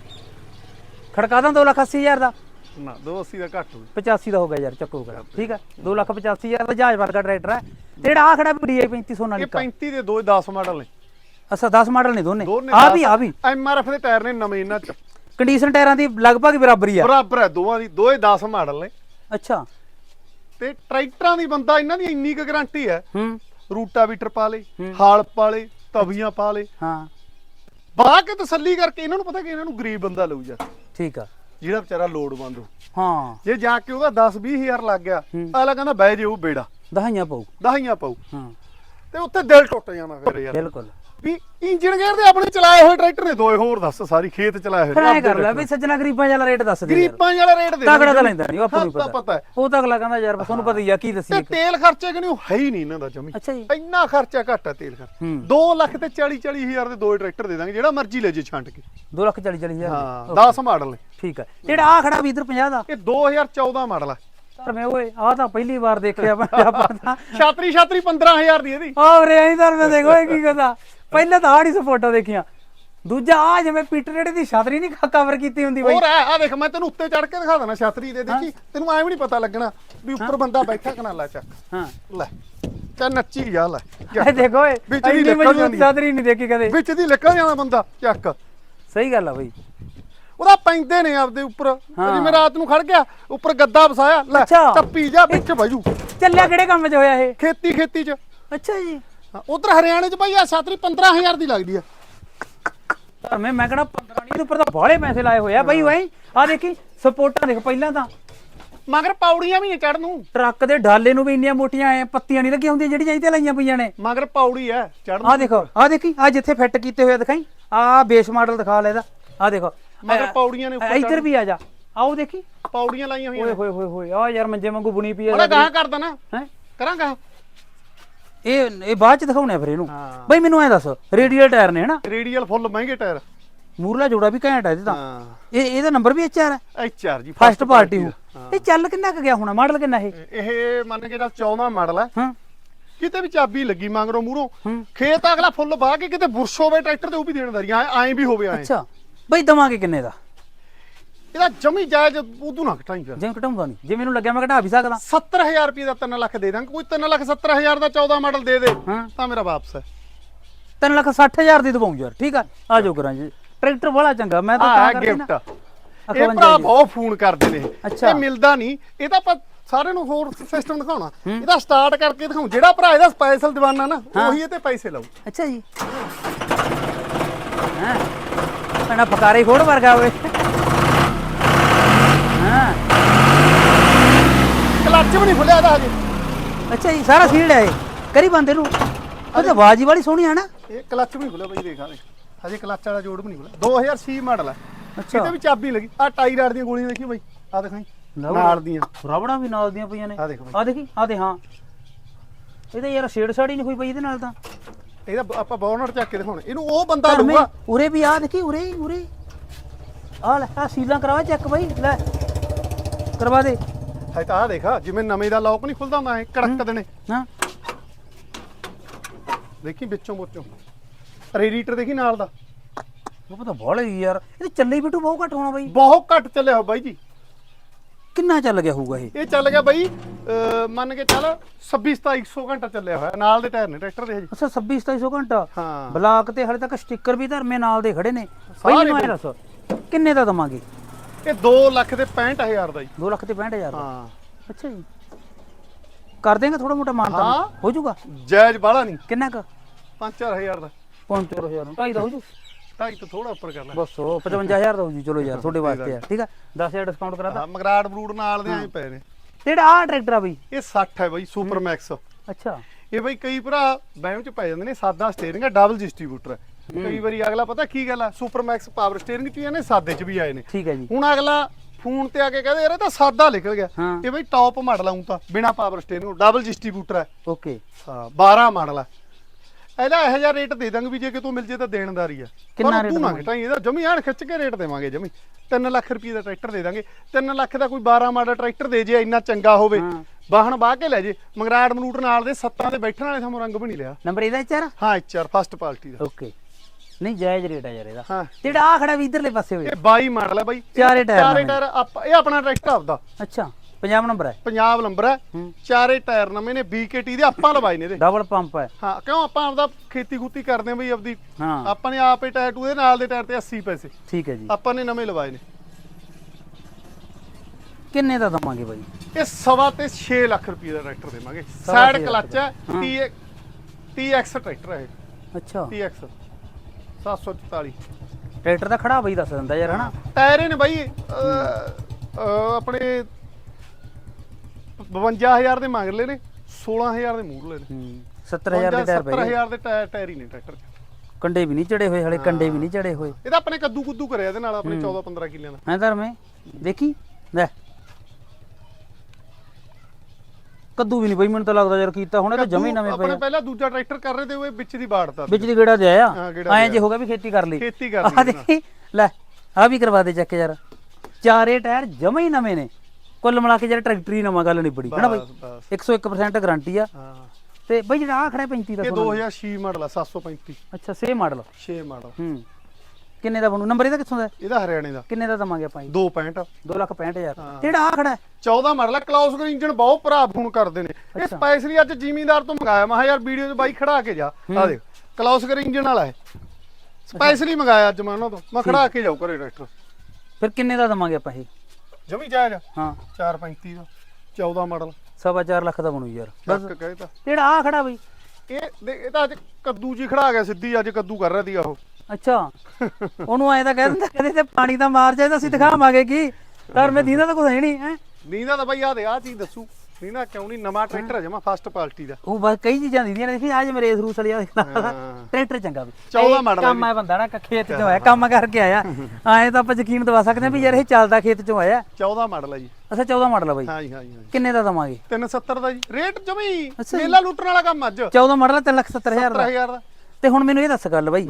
ਖੜਕਾ ਦਾਂ 280000 ਦਾ। ਨਾ 280 ਦਾ ਘੱਟ ਹੋਊ। 85 ਦਾ ਹੋ ਗਿਆ ਯਾਰ ਚੱਕੋ ਕਰ। ਠੀਕ ਹੈ 285000 ਦਾ ਜਹਾਜ਼ ਵਰਗਾ ਟਰੈਕਟਰ ਹੈ। ਤੇ ਜਿਹੜਾ ਆ ਖੜਾ ਵੀ DI 3500 ਨਾਲ ਇਹ 35 ਦੇ ਦੋ 10 ਮਾਡਲ ਨੇ। ਅੱਛਾ 10 ਮਾਡਲ ਨੇ ਦੋਨੇ। ਦੋਨੇ ਆ ਵੀ ਆ ਵੀ। ਐਮਆਰਐਫ ਦੇ ਟਾਇਰ ਨੇ ਨਵੇਂ ਇਹਨਾਂ ਚ। ਕੰਡੀਸ਼ਨ ਟਾਇਰਾਂ ਦੀ ਲਗਭਗ ਬਰਾਬਰੀ ਆ। ਬਰਾਬਰ ਹੈ ਦੋਵਾਂ ਦੀ ਦੋਏ 10 ਮਾਡਲ ਨੇ। ਅੱਛਾ। ਤੇ ਟਰੈਕਟਰਾਂ ਦੀ ਬੰਦਾ ਇਹਨਾਂ ਦੀ ਇੰਨੀ ਕੁ ਗਾਰੰਟੀ ਹੈ। ਹੂੰ। ਰੂਟਾਵੀਟਰ ਪਾ ਲੇ ਹਾਲ ਪਾ ਲੇ ਤਵੀਆਂ ਪਾ ਲੇ। ਹਾਂ। ਬਾਹ ਕੇ ਤਸੱਲੀ ਕਰਕੇ ਇਹਨਾਂ ਨੂੰ ਪਤਾ ਕਿ ਇਹਨਾਂ ਨੂੰ ਗਰੀਬ ਬੰਦਾ ਲਊ ਯਾਰ। ਠੀਕ ਆ। ਜਿਹੜਾ ਵਿਚਾਰਾ ਲੋੜਵੰਦ ਹੋ। ਹਾਂ। ਜੇ ਜਾ ਕੇ ਉਹਦਾ 10 20000 ਲੱਗ ਗਿਆ ਅਗਲਾ ਕਹਿੰਦਾ ਬਹਿ ਜੇ ਉਹ ਬੇੜਾ। ਦਹਾਈਆਂ ਪਾਉ ਦਹਾਈਆਂ ਪਾਉ ਹਾਂ। ਤੇ ਉੱਥੇ ਦਿਲ ਟੁੱਟ ਜਾਂਦਾ ਫਿਰ ਯਾਰ। ਬਿਲਕੁਲ। ਵੀ ਇੰਜਨ ਗੇਅਰ ਦੇ ਆਪਣੇ ਚਲਾਏ ਹੋਏ ਟਰੈਕਟਰ ਨੇ ਦੋਏ ਹੋਰ ਦੱਸ ਸਾਰੀ ਖੇਤ ਚਲਾਏ ਹੋਏ ਨੇ ਕਰ ਲੈ। ਵੀ ਸੱਜਣਾ ਗਰੀਬਾਂ ਵਾਲਾ ਰੇਟ ਦੱਸ ਦੇ ਗਰੀਬਾਂ ਵਾਲਾ ਰੇਟ ਦੇ ਤਗੜਾ ਤਾਂ ਲੈਂਦਾ ਨਹੀਂ ਉਹ ਆਪਾਂ ਨੂੰ ਪਤਾ। ਪਤਾ ਹੈ। ਉਹ ਤਾਂ ਅਗਲਾ ਕਹਿੰਦਾ ਯਾਰ ਤੁਹਾਨੂੰ ਪਤਾ ਹੀ ਆ ਕੀ ਤੇ ਦੱਸੀਏ ਤੇਲ ਖਰਚੇ ਕਿ ਨਹੀਂ? ਉਹ ਹੈ ਹੀ ਨਹੀਂ ਇਹਨਾਂ ਦਾ ਜਮੀ। ਅੱਛਾ ਜੀ। ਇੰਨਾ ਖਰਚਾ ਘੱਟ ਹੈ ਤੇਲ ਖਰਚ। ਹੂੰ। 2 ਲੱਖ ਤੇ 40 40 ਹਜ਼ਾਰ ਦੇ ਦੋ ਟਰੈਕਟਰ ਦੇ ਦਾਂਗੇ ਜਿਹੜਾ ਮਰਜ਼ੀ ਲੈ ਜੇ ਛੰਟ ਕੇ। 2 ਲੱਖ 40 40 ਹਜ਼ਾਰ ਹਾਂ 10 ਮਾਡਲ ਨੇ। ਠੀਕ ਹੈ ਜਿਹੜਾ ਆ ਖੜਾ ਵੀ ਇਧਰ 50 ਦਾ। ਇਹ 2014 ਮਾਡਲ ਹੈ ਪਰ ਮੈਂ ਓਏ ਆ ਤਾਂ ਪਹਿਲੀ ਵਾਰ ਦੇਖਿਆ ਪੰਜਾਬ ਦਾ ਛਾਤਰੀ ਛਾਤਰੀ 15000 ਦੀ ਇਹਦੀ। ਆ ਰੇ ਐਂ ਤਾਂ ਮੈਂ ਦੇਖੋ ਇਹ ਕੀ ਕਹਿੰਦਾ। ਪਹਿਲਾਂ ਤਾਂ ਆੜੀ ਫੋਟੋ ਦੇਖੀਆਂ। ਦੂਜਾ ਆ ਜਿਵੇਂ ਪੀਟਰ ਰੇੜੇ ਦੀ ਛਤਰੀ ਨਹੀਂ ਕਵਰ ਕੀਤੀ ਹੁੰਦੀ ਬਈ। ਹੋਰ ਆ ਆ ਦੇਖ ਮੈਂ ਤੈਨੂੰ ਉੱਤੇ ਚੜ ਕੇ ਦਿਖਾ ਦੇਣਾ ਛਾਤਰੀ ਦੇ ਦੇਖੀ? ਤੈਨੂੰ ਐਵੇਂ ਨਹੀਂ ਪਤਾ ਲੱਗਣਾ ਵੀ ਉੱਪਰ ਬੰਦਾ ਬੈਠਾ ਕਨਾ ਲੈ ਚੱਕ। ਹਾਂ। ਲੈ ਚਾ ਨੱਚੀ ਜਾ ਲੈ ਇਹ ਦੇਖੋ ਓਏ ਵਿੱਚ ਦੀ ਇੰਨੀ ਨਿਕਲ ਮਜ਼ਬੂਤ ਜਾਂਦੀ ਹੈ। ਛਤਰੀ ਨਹੀਂ ਦੇਖੀ ਕਦੇ। ਵਿੱਚ ਦੀ ਨਿਕਲ ਜਾਂਦਾ ਬੰਦਾ ਚੱਕ। ਸਹੀ ਗੱਲ ਆ ਬਈ। ਉਹਦਾ ਪੈਂਦੇ ਨੇ ਆਪਦੇ ਉੱਪਰ। ਜਿਵੇਂ ਰਾਤ ਨੂੰ ਖੜ ਗਿਆ ਉੱਪਰ ਗੱਦਾ ਵਸਾਇਆ ਲੈ। ਟੱਪੀ ਜਾ ਵਿੱਚ ਵਜੂ ਚੱਲਿਆ ਕਿਹੜੇ ਕੰਮ 'ਚ ਹੋਇਆ ਇਹ? ਖੇਤੀ ਖੇਤੀ ਚ। ਅੱਛਾ ਜੀ। ਉਧਰ ਹਰਿਆਣੇ ਚ ਭਾਈ ਆ ਛਾਤਰੀ 15000 ਦੀ ਲੱਗਦੀ ਆ। ਪਰ ਮੈਂ ਮੈਂ ਕਹਣਾ 15 ਨਹੀਂ ਉੱਪਰ ਤਾਂ ਬਾਹਲੇ ਪੈਸੇ ਲਾਏ ਹੋਏ ਆ ਬਈ ਓਏ। ਆ ਦੇਖੀ ਸਪੋਰਟਾਂ ਦੇਖ ਪਹਿਲਾਂ ਤਾਂ। ਮਗਰ ਪੌੜੀਆਂ ਵੀ ਚੜ ਨੂੰ। ਟਰੱਕ ਦੇ ਢਾਲੇ ਨੂੰ ਵੀ ਇੰਨੀਆਂ ਮੋਟੀਆਂ ਐ ਪੱਤੀਆਂ ਨਹੀਂ ਲੱਗੀਆਂ ਹੁੰਦੀਆਂ ਜਿਹੜੀਆਂ ਇੱਥੇ ਲਾਈਆਂ ਪਈਆਂ ਨੇ। ਮਗਰ ਪੌੜੀ ਐ ਚੜ ਆ ਦੇਖੋ ਆ ਦੇਖੀ ਆ ਜਿੱਥੇ ਫਿੱਟ ਕੀਤੇ ਹੋਏ ਆ ਦਿਖਾਈ। ਆ ਬੇਸ ਮਾਡਲ ਦਿਖਾ ਲੈ ਇਹਦਾ। ਆ ਦੇਖੋ ਮਗਰ ਪੌੜੀਆਂ ਨੇ ਉੱਪਰ ਇੱਧਰ ਵੀ ਆ ਜਾ। ਆਓ ਦੇਖੀ। ਪੌੜੀਆਂ ਲਾਈਆਂ ਹੋਈਆਂ ਓਏ ਹੋਏ ਹੋਏ ਹੋਏ ਆ ਯਾਰ ਮੰਜੇ ਵਾਂਗੂ ਬੁਣੀ ਪਈ ਉਹਦਾ ਆ ਗਾਹ ਕਰ ਦੇਣਾ। ਹੈ? ਕਰਾਂਗਾ ਇਹ ਇਹ ਬਾਅਦ ਚ ਦਿਖਾਉਣੇ ਫਿਰ ਇਹਨੂੰ। ਬਈ ਮੈਨੂੰ ਐ ਦੱਸ ਰੇਡੀਅਲ ਟਾਇਰ ਨੇ ਹਨਾ? ਰੇਡੀਅਲ ਫੁੱਲ ਮਹਿੰਗੇ ਟਾਇਰ। ਮੂਰਲਾ ਜੋੜਾ ਵੀ ਘੈਂਟ ਹੈ ਇਹਦੇ ਤਾਂ। ਹਾਂ। ਇਹ ਇਹਦਾ ਨੰਬਰ ਵੀ ਐਚਆਰ ਹੈ ਐਚ ਆਰ ਜੀ ਫਸਟ ਪਾਰਟੀ ਹੋ। ਇਹ ਚੱਲ ਕਿੰਨਾ ਕੁ ਗਿਆ ਹੋਣਾ? ਮਾਡਲ ਕਿੰਨਾ ਇਹ? ਇਹ ਮੰਨ ਕੇ ਚੱਲ 14 ਮਾਡਲ ਹੈ ਹਾਂ। ਕਿਤੇ ਵੀ ਚਾਬੀ ਲੱਗੀ ਮੰਗਰੋ ਮੂਹਰੋਂ ਹੂੰ। ਖੇਤ ਅਗਲਾ ਫੁੱਲ ਬਾਹ ਕੇ ਕਿਤੇ ਬੁਰਸ਼ ਹੋਵੇ ਟਰੈਕਟਰ ਤੇ ਉਹ ਵੀ ਦੇਣਦਾਰੀ ਐ ਐਂ ਵੀ ਹੋਵੇ ਐਂ। ਅੱਛਾ। ਬਈ ਦਵਾਂਗੇ ਕਿੰਨੇ ਦਾ? ਇਹਦਾ ਜਮੀ ਜਾਇਜ਼ ਉਦੋਂ ਨਾ ਘਟਾਈ ਫਿਰ। ਜਿਵੇਂ ਘਟਾਉਂਦਾ ਨਹੀਂ। ਜੇ ਮੈਨੂੰ ਲੱਗਿਆ ਮੈਂ ਘਟਾ ਵੀ ਸਕਦਾ। 70000 ਰੁਪਏ ਦਾ 3 ਲੱਖ ਦੇ ਦਾਂਗੇ। ਕੋਈ 3 ਲੱਖ 70000 ਦਾ 14 ਮਾਡਲ ਦੇ ਦੇ ਹਾਂ। ਤਾਂ ਮੇਰਾ ਵਾਪਸ ਹੈ। 3 ਲੱਖ 60000 ਦੀ ਦਵਾਉਂ ਯਾਰ। ਠੀਕ ਆ? ਆ ਜਾਓ ਕਰਾਂ ਜੀ। ਟਰੈਕਟਰ ਬੜਾ ਚੰਗਾ। ਮੈਂ ਤਾਂ ਆ ਤਾਂ ਕਰਕੇ ਗਿਫਟ। ਨਾ ਇਹ 51 ਭਰਾ ਜੀ। ਬਹੁਤ ਫੋਨ ਕਰਦੇ ਨੇ। ਅੱਛਾ। ਇਹ ਮਿਲਦਾ ਨਹੀਂ। ਇਹ ਤਾਂ ਆਪਾਂ ਸਾਰਿਆਂ ਨੂੰ ਹੋਰ ਸਿਸਟਮ ਦਿਖਾਉਣਾ। ਇਹਦਾ ਸਟਾਰਟ ਕਰਕੇ ਦਿਖਾਉਂ। ਜਿਹੜਾ ਭਰਾ ਇਹਦਾ ਸਪੈਸ਼ਲ ਦੀਵਾਨਾ ਨਾ ਉਹੀ ਇਹ ਤੇ ਪੈਸੇ ਲਾਊ। ਅੱਛਾ ਜੀ। ਹਾਂ? ਪਣਾ ਫਕਾਰੇ ਖੋੜ ਵਰਗਾ ਹੋਵੇ ਹਾਂ। ਕਲੱਚ ਵੀ ਨਹੀਂ ਖੁੱਲਿਆ ਇਹਦਾ ਹਜੇ। ਅੱਛਾ ਜੀ ਸਾਰਾ ਸੀਲਡ ਹੈ ਇਹ। ਕਰੀ ਬੰਦੇ ਨੂੰ। ਉਹਦੇ ਆਵਾਜ਼ ਹੀ ਵਾਲੀ ਸੋਹਣੀ ਆ ਨਾ। ਇਹ ਕਲੱਚ ਵੀ ਨਹੀਂ ਖੁੱਲਿਆ ਬਈ ਦੇਖ ਆ ਦੇਖ। ਹਜੇ ਕਲੱਚ ਵਾਲਾ ਜੋੜ ਵੀ ਨਹੀਂ ਖੁੱਲਿਆ। 2006 ਮਾਡਲ ਹੈ ਅੱਛਾ। ਕਿਤੇ ਵੀ ਚਾਬੀ ਲੱਗੀ। ਆ ਟਾਈਰਾਡ ਦੀਆਂ ਗੋਲੀਆਂ ਦੇਖੀ ਬਈ। ਆ ਦਿਖਾਈ। ਲਓ। ਨਾਲ ਦੀਆਂ। ਰਬੜਾਂ ਵੀ ਨਾਲ ਦੀਆਂ ਪਈਆਂ ਨੇ। ਆਹ ਦੇਖ ਬਈ। ਆ ਦੇਖੀ ਆ ਦੇ ਹਾਂ। ਇਹ ਤਾਂ ਯਾਰ ਛੇੜ ਛਾੜੀ ਨਹੀਂ ਹੋਈ ਪਈ ਇਹਦੇ ਨਾਲ ਤਾਂ। ਇਹਦਾ ਬ- ਆਪਾਂ ਬੋਨਟ ਚੱਕ ਕੇ ਦਿਖਾਉਣਾ। ਇਹਨੂੰ ਉਹ ਬੰਦਾ ਧਰਮੇ, ਉਰੇ ਵੀ ਆ ਦੇਖੀ ਉਰੇ ਉਰੇ ਆ ਲੈ ਆ ਸੀਲਾਂ ਕਰਵਾ ਚੈੱਕ ਬਈ ਲੈ। ਕਰਵਾ ਦੇ। ਹੈ ਤਾਂ ਆ ਦੇਖ ਜਿਵੇਂ ਨਵੇਂ ਦਾ ਲੌਕ ਨਹੀਂ ਖੁੱਲਦਾ ਹੁੰਦਾ ਐ ਕੜਕ ਦੇਣੇ। ਹਾਂ। ਦੇਖੀ ਵਿੱਚੋਂ ਵਿੱਚੋਂ ਰੇਡੀਏਟਰ ਦੇਖੀ ਨਾਲ ਦਾ। ਉਹ ਪਤਾ ਬੋਲੇ ਯਾਰ। ਇਹ ਤਾਂ ਚੱਲੇ ਬਿੱਟੂ ਬਹੁਤ ਘੱਟ ਹੋਣਾ ਬਾਈ। ਬਹੁਤ ਘੱਟ ਚੱਲਿਆ ਹੋ ਬਾਈ ਜੀ। ਕਿੰਨਾ ਚੱਲ ਗਿਆ ਹੋਊਗਾ ਇਹ? ਇਹ ਚੱਲ ਗਿਆ ਬਾਈ ਅਹ ਮੰਨ ਕੇ ਚੱਲ 26 2700 ਘੰਟਾ ਚੱਲਿਆ ਹੋਇਆ ਨਾਲ ਦੇ ਟਾਇਰ ਨੇ ਟਰੈਕਟਰ ਦੇ ਹਜੇ। ਅੱਛਾ 26 2700 ਘੰਟਾ? ਹਾਂ। ਬਲਾਕ ਤੇ ਹਲੇ ਤੱਕ ਸਟicker ਵੀ ਧਰਮੇ ਨਾਲ ਦੇ ਖੜੇ ਨੇ। ਬਾਈ ਸਾਰੇ ਮੈਨੂੰ ਐ ਦੱਸ ਕਿੰਨੇ ਦਾ ਦਵਾਂਗੇ? ਇਹ 2 ਲੱਖ ਦੇ 65000 ਦਾ ਜੀ। 2 ਲੱਖ ਤੇ 65000 ਦਾ? ਹਾਂ। ਅੱਛਾ ਜੀ। ਕਰ ਦੇਂਗੇ ਥੋੜਾ ਮੋਟਾ ਮਾਨਤਾ ਹਾਂ। ਹੋ ਜਾਊਗਾ? ਜਾਇਜ਼ ਬਾਹਲਾ ਨਹੀਂ। ਕਿੰਨਾ ਕ? 5-4000 ਦਾ। 5000 ਢਾਈ ਦਾ ਹੋ ਜੂ? ਢਾਈ ਤੋਂ ਥੋੜਾ ਉੱਪਰ ਕਰ ਲੈ ਬਸ ਉਹ 55000 ਦਾ ਹੋ ਜੂ ਚਲੋ ਯਾਰ ਤੁਹਾਡੇ ਵਾਸਤੇ ਆ। ਠੀਕ ਆ? 10000 ਡਿਸਕਾਊਂਟ ਕਰਾਤਾ। ਹਾਂ ਮਗਰਾੜ ਬਰੂਡ ਨਾਲ ਦੇ ਆਏ ਪਏ ਨੇ। ਜਿਹੜਾ ਆ ਟਰੈਕਟਰ ਆ ਬਈ? ਇਹ 60 ਹੈ ਬਾਈ ਸੁਪਰ ਮੈਕਸ ਅੱਛਾ। ਇਹ ਬਈ ਕਈ ਭਰਾ ਬੈਮ ਚ ਪੈ ਜਾਂਦੇ ਨੇ ਸਾਦਾ ਸਟੀਅਰਿੰਗ ਹੈ ਡਬਲ ਡਿਸਟ੍ਰੀਬਿਊਟਰ ਹੈ। ਕਈ ਵਾਰੀ ਅਗਲਾ ਪਤਾ ਕੀ ਗੱਲ ਹੈ ਸੁਪਰ ਮੈਕਸ ਪਾਵਰ ਸਟੀਅਰਿੰਗ ਚ ਨੇ ਸਾਦੇ ਚ ਵੀ ਆਏ ਨੇ। ਠੀਕ ਹੈ ਜੀ। ਹੁਣ ਅਗਲਾ ਫੋਨ ਤੇ ਆ ਕੇ ਕਹਿੰਦੇ ਯਾਰ ਇਹ ਤਾਂ ਸਾਦਾ ਨਿਕਲ ਗਿਆ। ਇਹ ਬਈ ਟੌਪ ਮਾਡਲ ਆਉਂ ਤਾਂ। ਬਿਨਾ ਪਾਵਰ ਸਟੀਅਰਿੰਗ ਡਬਲ ਡਿਸਟ੍ਰੀਬਿਊਟਰ ਹੈ ਓਕੇ। ਹਾਂ 12 ਮਾਡਲ ਹੈ ਇਹਦਾ ਇਹੋ ਜਿਹਾ ਰੇਟ ਦੇ ਦਾਂਗੇ ਵੀ ਜੇ ਕਿਤੋਂ ਮਿਲ ਜੇ ਤਾਂ ਦੇਣਦਾਰੀ ਆ। ਕਿੰਨਾ ਰੇਟ ਤੂੰ ਦੇਵਾਂਗੇ? ਘਟਾਈ ਇਹਦਾ ਜਮੀ ਆਣ ਖਿੱਚ ਕੇ ਰੇਟ ਦੇਵਾਂਗੇ ਜਮੀ। 3 ਲੱਖ ਰੁਪਏ ਦਾ ਟਰੈਕਟਰ ਦੇ ਦਾਂਗੇ 3 ਲੱਖ ਦਾ ਕੋਈ 12 ਮਾਡਲ ਟਰੈਕਟਰ ਦੇ ਜੇ ਇੰਨਾ ਚੰਗਾ ਹੋਵੇ। ਵਾਹਣ ਬਾਹ ਕੇ ਲੈ ਜੇ ਮੰਗਰਾੜ ਮਨੂਟ ਨਾਲ ਦੇ ਸੱਤਾਂ ਤੇ ਬੈਠਣ ਵਾਲੇ ਸਾਨੂੰ ਰੰਗ ਵੀ ਨਹੀਂ ਲਿਆ। ਨੰਬਰ ਇਹਦਾ ਚਾਰ ਹਾਂ ਐਚਆਰ ਫਸਟ ਪਾਰਟੀ ਦਾ। ਓਕੇ। ਨਹੀਂ ਜਾਇਜ਼ ਰੇਟ ਆ ਯਾਰ ਇਹਦਾ। ਹਾਂ। ਜਿਹੜਾ ਆ ਖੜਾ ਵੀ ਇਧਰਲੇ ਪਾਸੇ ਹੋਏ ਇਹ 22 ਮਾਡਲ ਹੈ ਬਾਈ। ਚਾਰੇ ਟਾਇਰ ਚਾਰੇ। ਟਾਇਰ ਆਪ- ਇਹ ਆਪਣਾ ਟਰੈਕਟਰ ਆਪਦਾ। ਅੱਛਾ। ਪੰਜਾਬ ਨੰਬਰ ਹੈ। ਪੰਜਾਬ ਨੰਬਰ ਹੈ। ਚਾਰੇ ਟਾਇਰ ਨਵੇਂ ਨੇ BKT ਦੇ ਆਪਾਂ ਲਵਾਏ ਨੇ ਇਹਦੇ। ਡਬਲ ਪੰਪ ਹੈ। ਹਾਂ ਕਿਉਂ ਆਪਾਂ ਆਪਦਾ ਖੇਤੀ ਖੂਤੀ ਕਰਦੇ ਆਂ ਬਈ ਆਪਦੀ? ਹਾਂ। ਆਪਾਂ ਨੇ ਆਪੇ ਟਾਇਰ ਟੂ ਦੇ ਨਾਲ ਦੇ ਟਾਇਰ ਤੇ 80 ਪੈਸੇ। ਠੀਕ ਹੈ ਜੀ। ਆਪਾਂ ਨੇ ਨਵੇਂ ਲਵਾਏ ਨੇ। ਕਿੰਨੇ ਦਾ ਦਵਾਂਗੇ ਬਾਈ? ਇਹ ਸਵਾ ਤੇ 6 ਲੱਖ ਰੁਪਏ ਦਾ ਟਰੈਕਟਰ ਦੇਵਾਂਗੇ। ਸਾਈਡ ਕਲਚ ਹੈ ਹਾਂ। ਟੀ TX ਟਰੈਕਟਰ ਹੈ ਅੱਛਾ। TX 744 ਟਰੈਕਟਰ ਦਾ ਖੜਾ ਬਈ ਦੱਸ ਦਿੰਦਾ ਯਾਰ ਹਨਾ? ਟਾਇਰ ਨੇ ਬਾਈ ਆਪਣੇ 52000 ਦੇ ਮੰਗ ਲਏ ਨੇ 16000 ਦੇ ਮੂਰਲੇ ਨੇ। ਹੂੰ 70000 ਦੇ ਟਾਇਰ ਪਏ 70000 ਦੇ ਟਾਇਰ ਟਾਇਰ ਹੀ ਨੇ ਟਰੈਕਟਰ ਕੰਡੇ ਵੀ ਨਹੀਂ ਚੜੇ ਹੋਏ ਹਲੇ ਕੰਡੇ ਵੀ ਨਹੀਂ ਚੜੇ ਹੋਏ। ਇਹਦਾ ਆਪਣੇ ਕੱਦੂ ਕੁੱਦੂ ਕਰਿਆ ਇਹਦੇ ਨਾਲ ਆਪਣੇ 14 15 ਕਿੱਲਿਆਂ ਦਾ ਹੈ ਧਰਮੇ ਦੇਖੀ? ਲੈ। ਕੱਦੂ ਵੀ ਨਹੀਂ ਬਈ ਮੈਨੂੰ ਤਾਂ ਲੱਗਦਾ ਯਾਰ ਕੀਤਾ ਹੁਣ ਇਹ ਤਾਂ ਜਮੀ ਨਵੇਂ ਪਏ ਆਪਣੇ ਆ। ਪਹਿਲਾਂ ਦੂਜਾ ਟਰੈਕਟਰ ਕਰ ਰਹੇ ਤੇ ਉਹ ਵਿੱਚ ਦੀ ਬਾੜਤਾ ਵਿੱਚ ਦੀ ਗੇੜਾ ਗੇੜਾ ਐਂ ਜੇ ਹੋਗਾ ਵੀ ਖੇਤੀ ਕਰ ਲਈ। ਖੇਤੀ ਕਰ ਲਈ ਦੇਖੀ ਲੈ ਆ ਵੀ ਕਰਵਾ ਦੇ ਚੱਕ ਯਾਰ। ਚਾਰੇ ਟਾਇਰ ਜਮੇ ਹੀ ਨਵੇਂ ਨੇ। ਕੁੱਲ ਮਿਲਾ ਕੇ ਜਿਹੜਾ ਟਰੈਕਟਰ ਹੀ ਨਵਾਂ ਗੱਲ ਨਹੀਂ ਪੜੀ ਹਨਾ ਬਈ? ਬਸ, ਬਸ। 101% ਗਾਰੰਟੀ ਆ। ਹਾਂ। ਤੇ ਬਈ ਜਿਹੜਾ ਆ ਖੜਾ 35 ਦਾ ਇਹ ਸੋਨਾ 2006 ਮਾਡਲ ਆ 735 ਅੱਛਾ ਸੇਮ ਮਾਡਲ 6 ਮਾਡਲ ਹੂੰ। ਕਿੰਨੇ ਦਾ ਬਣੂ? ਨੰਬਰ ਇਹਦਾ ਕਿੱਥੋਂ ਦਾ? ਇਹਦਾ ਹਰਿਆਣੇ ਦਾ। ਕਿੰਨੇ ਦਾ ਦਵਾਂਗੇ ਆਪਾਂ ਜੀ 265 2 ਲੱਖ 65000 ਹਾਂ। ਜਿਹੜਾ ਆ ਖੜਾ ਹੈ? 14 ਮਾਡਲ ਆ ਕਲਾਉਸ ਇੰਜਨ ਬਹੁਤ ਭਰਾ ਫੋਨ ਕਰਦੇ ਨੇ। ਇਹ। ਸਪੈਸ਼ਲੀ ਅੱਜ ਜ਼ਿਮੀਂਦਾਰ ਤੋਂ ਮੰਗਾਇਆ। ਮੈਂ ਯਾਰ ਵੀਡੀਓ 'ਚ ਬਾਈ ਖੜਾ ਕੇ ਜਾ। ਆ ਦੇਖ ਕਲਾਉਸ ਇੰਜਨ ਵਾਲਾ ਹੈ ਸਪੈਸ਼ਲੀ ਮੰਗਾਇਆ ਅੱਜ ਮੈਂ ਉਹਨਾਂ ਤੋਂ। ਮੈਂ ਖੜਾ ਕੇ ਜਾਊ ਘਰੇ ਟਰੈਕਟਰ ਫਿਰ ਕਿੰਨੇ ਦਾ ਦਵਾਂਗੇ ਆਪਾਂ ਇਹ? ਜਮੀ ਜਾਇਜ਼ ਹਾਂ। 435 ਦਾ 14 ਮਾਡਲ। ਸਵਾ ਚਾਰ ਲੱਖ ਦਾ ਬਣੂ ਯਾਰ। ਬਸ ਕਹਿਤਾ ਜਿਹੜਾ ਆ ਖੜਾ ਬਈ। ਇਹ ਦੇਖ, ਇਹ ਤਾਂ ਅੱਜ ਕੱਦੂ ਜੀ ਖੜਾ ਗਿਆ ਸਿੱਧੀ ਅੱਜ ਕੱਦੂ ਕਰ ਰਹੀ ਆ ਉਹ। ਅੱਛਾ। ਉਹਨੂੰ ਐਂ ਤਾਂ ਕਹਿ ਦਿੰਦਾ ਕਦੇ ਤੇ ਪਾਣੀ ਦਾ ਮਾਰ ਜਾਏ ਤਾਂ ਅਸੀਂ ਦਿਖਾਵਾਂਗੇ ਕੀ। ਪਰ ਮੈਂ ਦੀਦਾ ਤਾਂ ਕੁਝ ਹੈ ਨਹੀਂ ਹੈ। ਨੀਂਦਾ ਤਾਂ ਬਾਈ ਆ ਦੇ ਆ ਚੀਜ਼ ਦੱਸੂ। ਨੀਂਦਾ ਕਿਉਂ ਨਹੀਂ? ਨਵਾਂ ਟਰੈਕਟਰ ਜਮਾ ਫਸਟ ਪਾਰਟੀ ਦਾ। ਉਹ ਬਸ ਕਈ ਚੀਜ਼ਾਂ ਦਿੰਦੀਆਂ ਨੇ ਦੇਖੀ ਅੱਜ ਮੇਰੇ ਰੂਸ ਵਾਲੀ ਆ। ਟਰੈਕਟਰ ਚੰਗਾ ਵੀ। 14 ਇਹ ਮਾਡਲ ਆ ਕੰਮ ਆ ਬੰਦਾ ਨਾ ਖੇਤ ਚੋਂ ਆਇਆ ਕੰਮ ਕਰਕੇ ਆਇਆ। ਐਂ ਤਾਂ ਆਪਾਂ ਯਕੀਨ ਦਵਾ ਸਕਦੇ ਹਾਂ ਵੀ ਯਾਰ ਇਹ ਚੱਲਦਾ ਖੇਤ ਚੋਂ ਆਇਆ। 14 ਮਾਡਲ ਹੈ ਜੀ। ਅੱਛਾ 14 ਮਾਡਲ ਆ ਬਾਈ। ਹਾਂ ਜੀ ਹਾਂ ਜੀ। ਕਿੰਨੇ ਦਾ ਦਵਾਂਗੇ? 370 ਦਾ ਜੀ। ਰੇਟ ਜਮੀ। ਮੇਲਾ ਲੁੱਟਣ ਵਾਲਾ ਕੰਮ ਅੱਜ। 14 ਮਾਡਲ 370000 ਦਾ। 70000 ਦਾ। ਤੇ ਹੁਣ ਮੈਨੂੰ ਇਹ ਦੱਸ ਗੱਲ ਬਾਈ।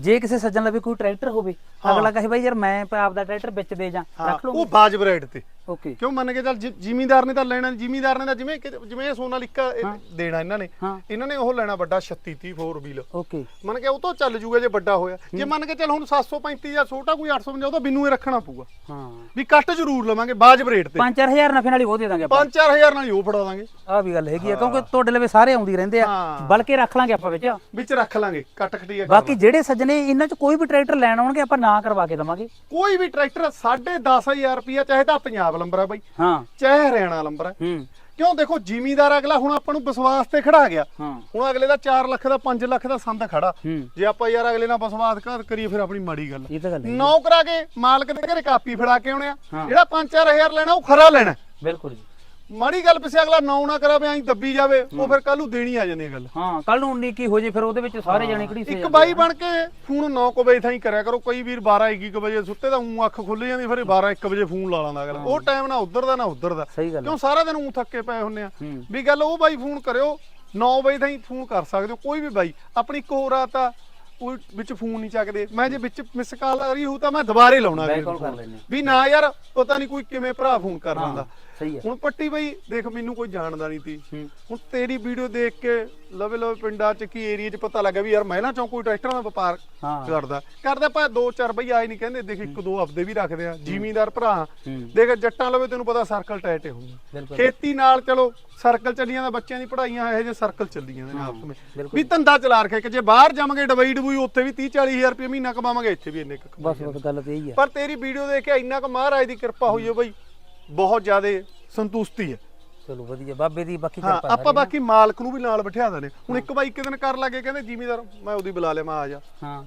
ਜੇ ਕਿਸੇ ਸੱਜਣ ਲਵੇ ਕੋਈ ਟਰੈਕਟਰ ਹੋਵੇ ਅਗਲਾ ਕਹੇ ਬਾਈ ਯਾਰ ਮੈਂ ਆਪਦਾ ਟਰੈਕਟਰ ਵਿੱਚ ਦੇ ਜਾ ਰੱਖ ਉਹ ਲਓ ਬਾਜਬ ਰੇਟ ਤੇ। ਓਕੇ। ਕਿਉਂ ਮੰਨ ਕੇ ਚੱਲ ਜ਼ਿਮੀਂਦਾਰ ਨੇ ਤਾਂ ਲੈਣਾ ਜ਼ਿਮੀਂਦਾਰ ਨੇ ਤਾਂ ਜਿਵੇਂ ਜਿਵੇਂ ਇਹ ਸੋਨਾਲੀਕਾ ਦੇਣਾ ਇਹਨਾਂ ਨੇ ਇਹਨਾਂ ਨੇ ਉਹ ਲੈਣਾ ਵੱਡਾ 36 30 4 ਵੀਲ। ਓਕੇ। ਮੰਨ ਕੇ ਉਹ ਤੋਂ ਚੱਲ ਜੂਗਾ ਜੇ ਵੱਡਾ ਹੋਇਆ। ਜੇ ਮੰਨ ਕੇ ਚੱਲ ਹੁਣ 735 ਜਾਂ ਛੋਟਾ ਕੋਈ 850 ਉਹ ਤਾਂ ਬਿੰਨੂ ਹੀ ਰੱਖਣਾ ਪਊਗਾ। ਹਾਂ। ਵੀ ਕੱਟ ਜ਼ਰੂਰ ਲਵਾਂਗੇ ਬਾਜਬ ਰੇਟ ਤੇ। 5-4000 ਨਫੇ ਨਾਲ ਹੀ ਉਹ ਦੇ ਦਾਂਗੇ ਆਪਾਂ। 5-4000 ਨਾਲ ਹੀ ਉਹ ਫੜਾ ਦਾਂਗੇ। ਆਹ ਵੀ ਗੱਲ ਹੈਗੀ ਆ ਕਿਉਂਕਿ ਤੁਹਾਡੇ ਲਵੇ ਸਾਰੇ ਆਉਂਦੀ ਰਹਿੰਦੇ ਆ। ਬਲਕਿ ਰੱਖ ਲਾਂਗੇ ਆਪਾਂ ਵਿੱਚ। ਵਿੱਚ ਰੱਖ ਲਾਂਗੇ ਕੱਟ ਖਟੀਆ ਬਾਕੀ ਜਿਹੜੇ ਸੱਜਣੇ ਇਹਨਾਂ ਚ ਕੋਈ ਵੀ ਟਰੈਕਟਰ ਲੈਣ ਆਉਣਗੇ ਆਪਾਂ ਨਾ ਕਰਵਾ ਕੇ ਦਵਾਂਗੇ। ਕੋਈ ਵੀ ਟਰੈਕਟਰ 10500 ਰੁਪਿਆ ਚਾਹੇ ਤਾਂ ਪੰਜਾਬ ਲੰਬਰ ਬਾਈ ਹਾਂ। ਚਾਹੇ ਹਰਿਆਣਾ ਲੰਬਰ ਹੈ ਹੂੰ। ਕਿਉਂ ਦੇਖੋ ਜ਼ਿਮੀਂਦਾਰ ਅਗਲਾ ਹੁਣ ਆਪਾਂ ਨੂੰ ਵਿਸ਼ਵਾਸ ਤੇ ਖੜਾ ਗਿਆ। ਹੁਣ ਅਗਲੇ ਦਾ 4 ਲੱਖ ਦਾ 5 ਲੱਖ ਦਾ ਸੰਦ ਖੜਾ। ਜੇ ਆਪਾਂ ਯਾਰ ਅਗਲੇ ਨਾਲ ਵਿਸ਼ਵਾਸ ਕਰ ਕਰੀਏ ਫਿਰ ਆਪਣੀ ਮਾੜੀ ਗੱਲ ਇਹ ਤਾਂ ਗੱਲ ਹੈ ਨੌ ਕਰਾ ਕੇ ਮਾਲਕ ਦੇ ਘਰੇ ਕਾਪੀ ਫੜਾ ਕੇ ਆਉਣੇ ਆ। ਹਾਂ। ਜਿਹੜਾ 5-4000 ਲੈਣਾ ਉਹ ਖਰਾ ਲੈਣਾ। ਬਿਲਕੁਲ ਜੀ। ਮਾੜੀ ਗੱਲ ਪਿੱਛੇ ਅਗਲਾ ਨੌ ਨਾ ਕਰਾਵੇ ਐਂ ਦੱਬੀ ਜਾਵੇ ਉਹ ਫਿਰ ਕੱਲ ਨੂੰ ਦੇਣੀ ਆ ਜਾਂਦੀ ਹੈ ਗੱਲ। ਹਾਂ ਕੱਲ ਨੂੰ 19 ਕੀ ਹੋ ਜੇ ਫਿਰ ਉਹਦੇ ਵਿੱਚ ਸਾਰੇ ਜਣੇ ਕਿਹੜੀ ਇੱਕ ਬਾਈ ਬਣ ਕੇ ਫੋਨ 9 ਕੁ ਵਜੇ ਥਾਈ ਕਰਿਆ ਕਰੋ ਕਈ ਵੀਰ 12 21 ਕੁ ਵਜੇ ਸੁੱਤੇ ਤਾਂ ਉਂ ਅੱਖ ਖੁੱਲ ਜਾਂਦੀ ਫਿਰ 12 1 ਵਜੇ ਫੋਨ ਲਾ ਲਾਂਦਾ ਅਗਲਾ। ਉਹ ਟਾਈਮ ਨਾ ਉਧਰ ਦਾ ਨਾ ਉਧਰ ਦਾ। ਸਹੀ ਗੱਲ ਹੈ। ਕਿਉਂ ਸਾਰਾ ਦਿਨ ਉਂ ਥੱਕੇ ਪਏ ਹੁੰਨੇ ਆ? ਵੀ ਗੱਲ ਉਹ ਬਾਈ ਫੋਨ ਕਰਿਓ 9 ਵਜੇ ਤਾਈਂ ਫੋਨ ਕਰ ਸਕਦੇ ਹੋ ਕੋਈ ਵੀ ਬਾਈ। ਆਪਣੀ ਇੱਕ ਹੋਰ ਰਾਤ ਆ ਉਹ ਵਿੱਚ ਫੋਨ ਨਹੀਂ ਚੱਕਦੇ। ਮੈਂ ਜੇ ਵਿੱਚ ਮਿਸ ਕਾਲ ਆ ਰਹੀ ਹੋ ਤਾਂ ਮੈਂ ਦੁਬਾਰੇ ਲਾਉਣਾ। ਵੀ ਨਾ ਯਾਰ ਪਤਾ ਨਹੀਂ ਕੋਈ ਕਿਵੇਂ ਭਰਾ ਫੋਨ ਕਰ ਲੈਂਦਾ। ਸਹੀ ਹੈ। ਹੁਣ ਪੱਟੀ ਬਈ ਦੇਖ ਮੈਨੂੰ ਕੋਈ ਜਾਣਦਾ ਨਹੀਂ ਹੂੰ। ਹੁਣ ਤੇਰੀ ਵੀਡੀਓ ਦੇਖ ਕੇ ਲਵੇ ਲਵੇ ਪਿੰਡਾਂ ਚ ਕੀ ਏਰੀਆ ਚ ਪਤਾ ਲੱਗਾ ਵੀ ਯਾਰ ਮਹਿਲਾ ਚੋਂ ਕੋਈ ਟਰੈਕਟਰਾਂ ਦਾ ਵਪਾਰ ਕਰਦਾ। ਕਰਦਾ ਪਾ ਦੋ ਚਾਰ ਬਈ ਆਏ ਨਹੀਂ ਕਹਿੰਦੇ ਦੇਖ ਇੱਕ ਦੋ ਹਫਦੇ ਵੀ ਰੱਖਦੇ ਆ। ਜ਼ਿਮੀਂਦਾਰ ਭਰਾ। ਦੇਖ ਜੱਟਾਂ ਲਵੇ ਤੈਨੂੰ ਪਤਾ ਸਰਕਲ ਟਾਈਟ ਹੁੰਦਾ ਖੇਤੀ ਨਾਲ ਚਲੋ ਸਰਕਲ ਚੱਲੀਆਂ ਦਾ ਬੱਚਿਆਂ ਦੀ ਪੜ੍ਹਾਈਆਂ ਇਹੋ ਜਿਹੇ ਸਰਕਲ ਚੱਲੀਆਂ ਨੇ ਆਪਸ ਵਿੱਚ ਵੀ ਧੰਦਾ ਚਲਾ ਰਖਿਆ ਕਿ ਜੇ ਬਾਹਰ ਜਾਵਾਂਗੇ ਡਬਈ ਡਬੂਈ ਉੱਥੇ ਵੀ 30 40 ਹਜ਼ਾਰ ਰੁਪਏ ਮਹੀਨਾ ਕਮਾਵਾਂਗੇ ਇੱਥੇ ਵੀ ਇੰਨੇ ਕੁ ਕਮਾਵਾਂਗੇ। ਬਸ ਬਸ ਗੱਲ ਤੇ ਇਹੀ ਹੈ। ਪਰ ਤੇਰੀ ਵੀਡੀਓ ਦੇਖ ਕੇ ਇੰਨਾ ਕੁ ਮਹਾਰਾਜ ਦੀ ਕਿਰਪਾ ਹੋਈ ਹੈ ਬਈ। ਬਹੁਤ ਜ਼ਿਆਦਾ ਸੰਤੁਸ਼ਟੀ ਹੈ। ਚਲੋ ਵਧੀਆ ਬਾਬੇ ਦੀ ਬਾਕੀ ਹਾਂ ਕਿਰਪਾ ਆਪਾਂ ਬਾਕੀ ਮਾਲਕ ਨੂੰ ਵੀ ਨਾਲ ਬਿਠਾ ਦਨੇ ਹੁਣ ਇੱਕ ਬਾਈ ਇੱਕ ਦਿਨ ਕਰ ਲਾਗੇ ਕਹਿੰਦੇ ਜ਼ਿਮੀਦਾਰ ਮੈਂ ਉਹਦੀ ਬੁਲਾ ਲਿਆ ਮੈਂ ਆ ਜਾ। ਹਾਂ।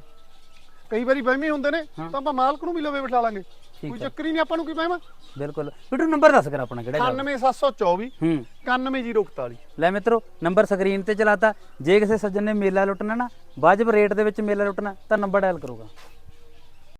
ਕਈ ਵਾਰੀ ਵਹਿਮੇ ਹੁੰਦੇ ਨੇ। ਤਾਂ ਆਪਾਂ ਮਾਲਕ ਨੂੰ ਵੀ ਲਵੇ ਬਿਠਾ ਲਾਂਗੇ। ਕੋਈ ਹੈ। ਚੱਕਰ ਹੀ ਨਹੀਂ ਆਪਾਂ ਨੂੰ ਕੀ ਵਹਿਮਾ ਬਿਲਕੁਲ। ਵੀਡੀਓ ਨੰਬਰ ਦੱਸ ਕਰ ਆਪਣਾ ਕਿਹੜਾ ਹੈਗਾ? 98724 ਹੂੰ। 91041 ਲੈ ਮਿੱਤਰੋ ਨੰਬਰ ਸਕਰੀਨ ਤੇ ਚਲਾਤਾ। ਜੇ ਕਿਸੇ ਸੱਜਣ ਨੇ ਮੇਲਾ ਲੁੱਟਣਾ ਨਾ ਵਾਜਬ ਰੇਟ ਦੇ ਵਿੱਚ ਮੇਲਾ ਲੁੱਟਣਾ ਤਾਂ ਨੰਬਰ ਡਾਇਲ ਕਰੂਗਾ।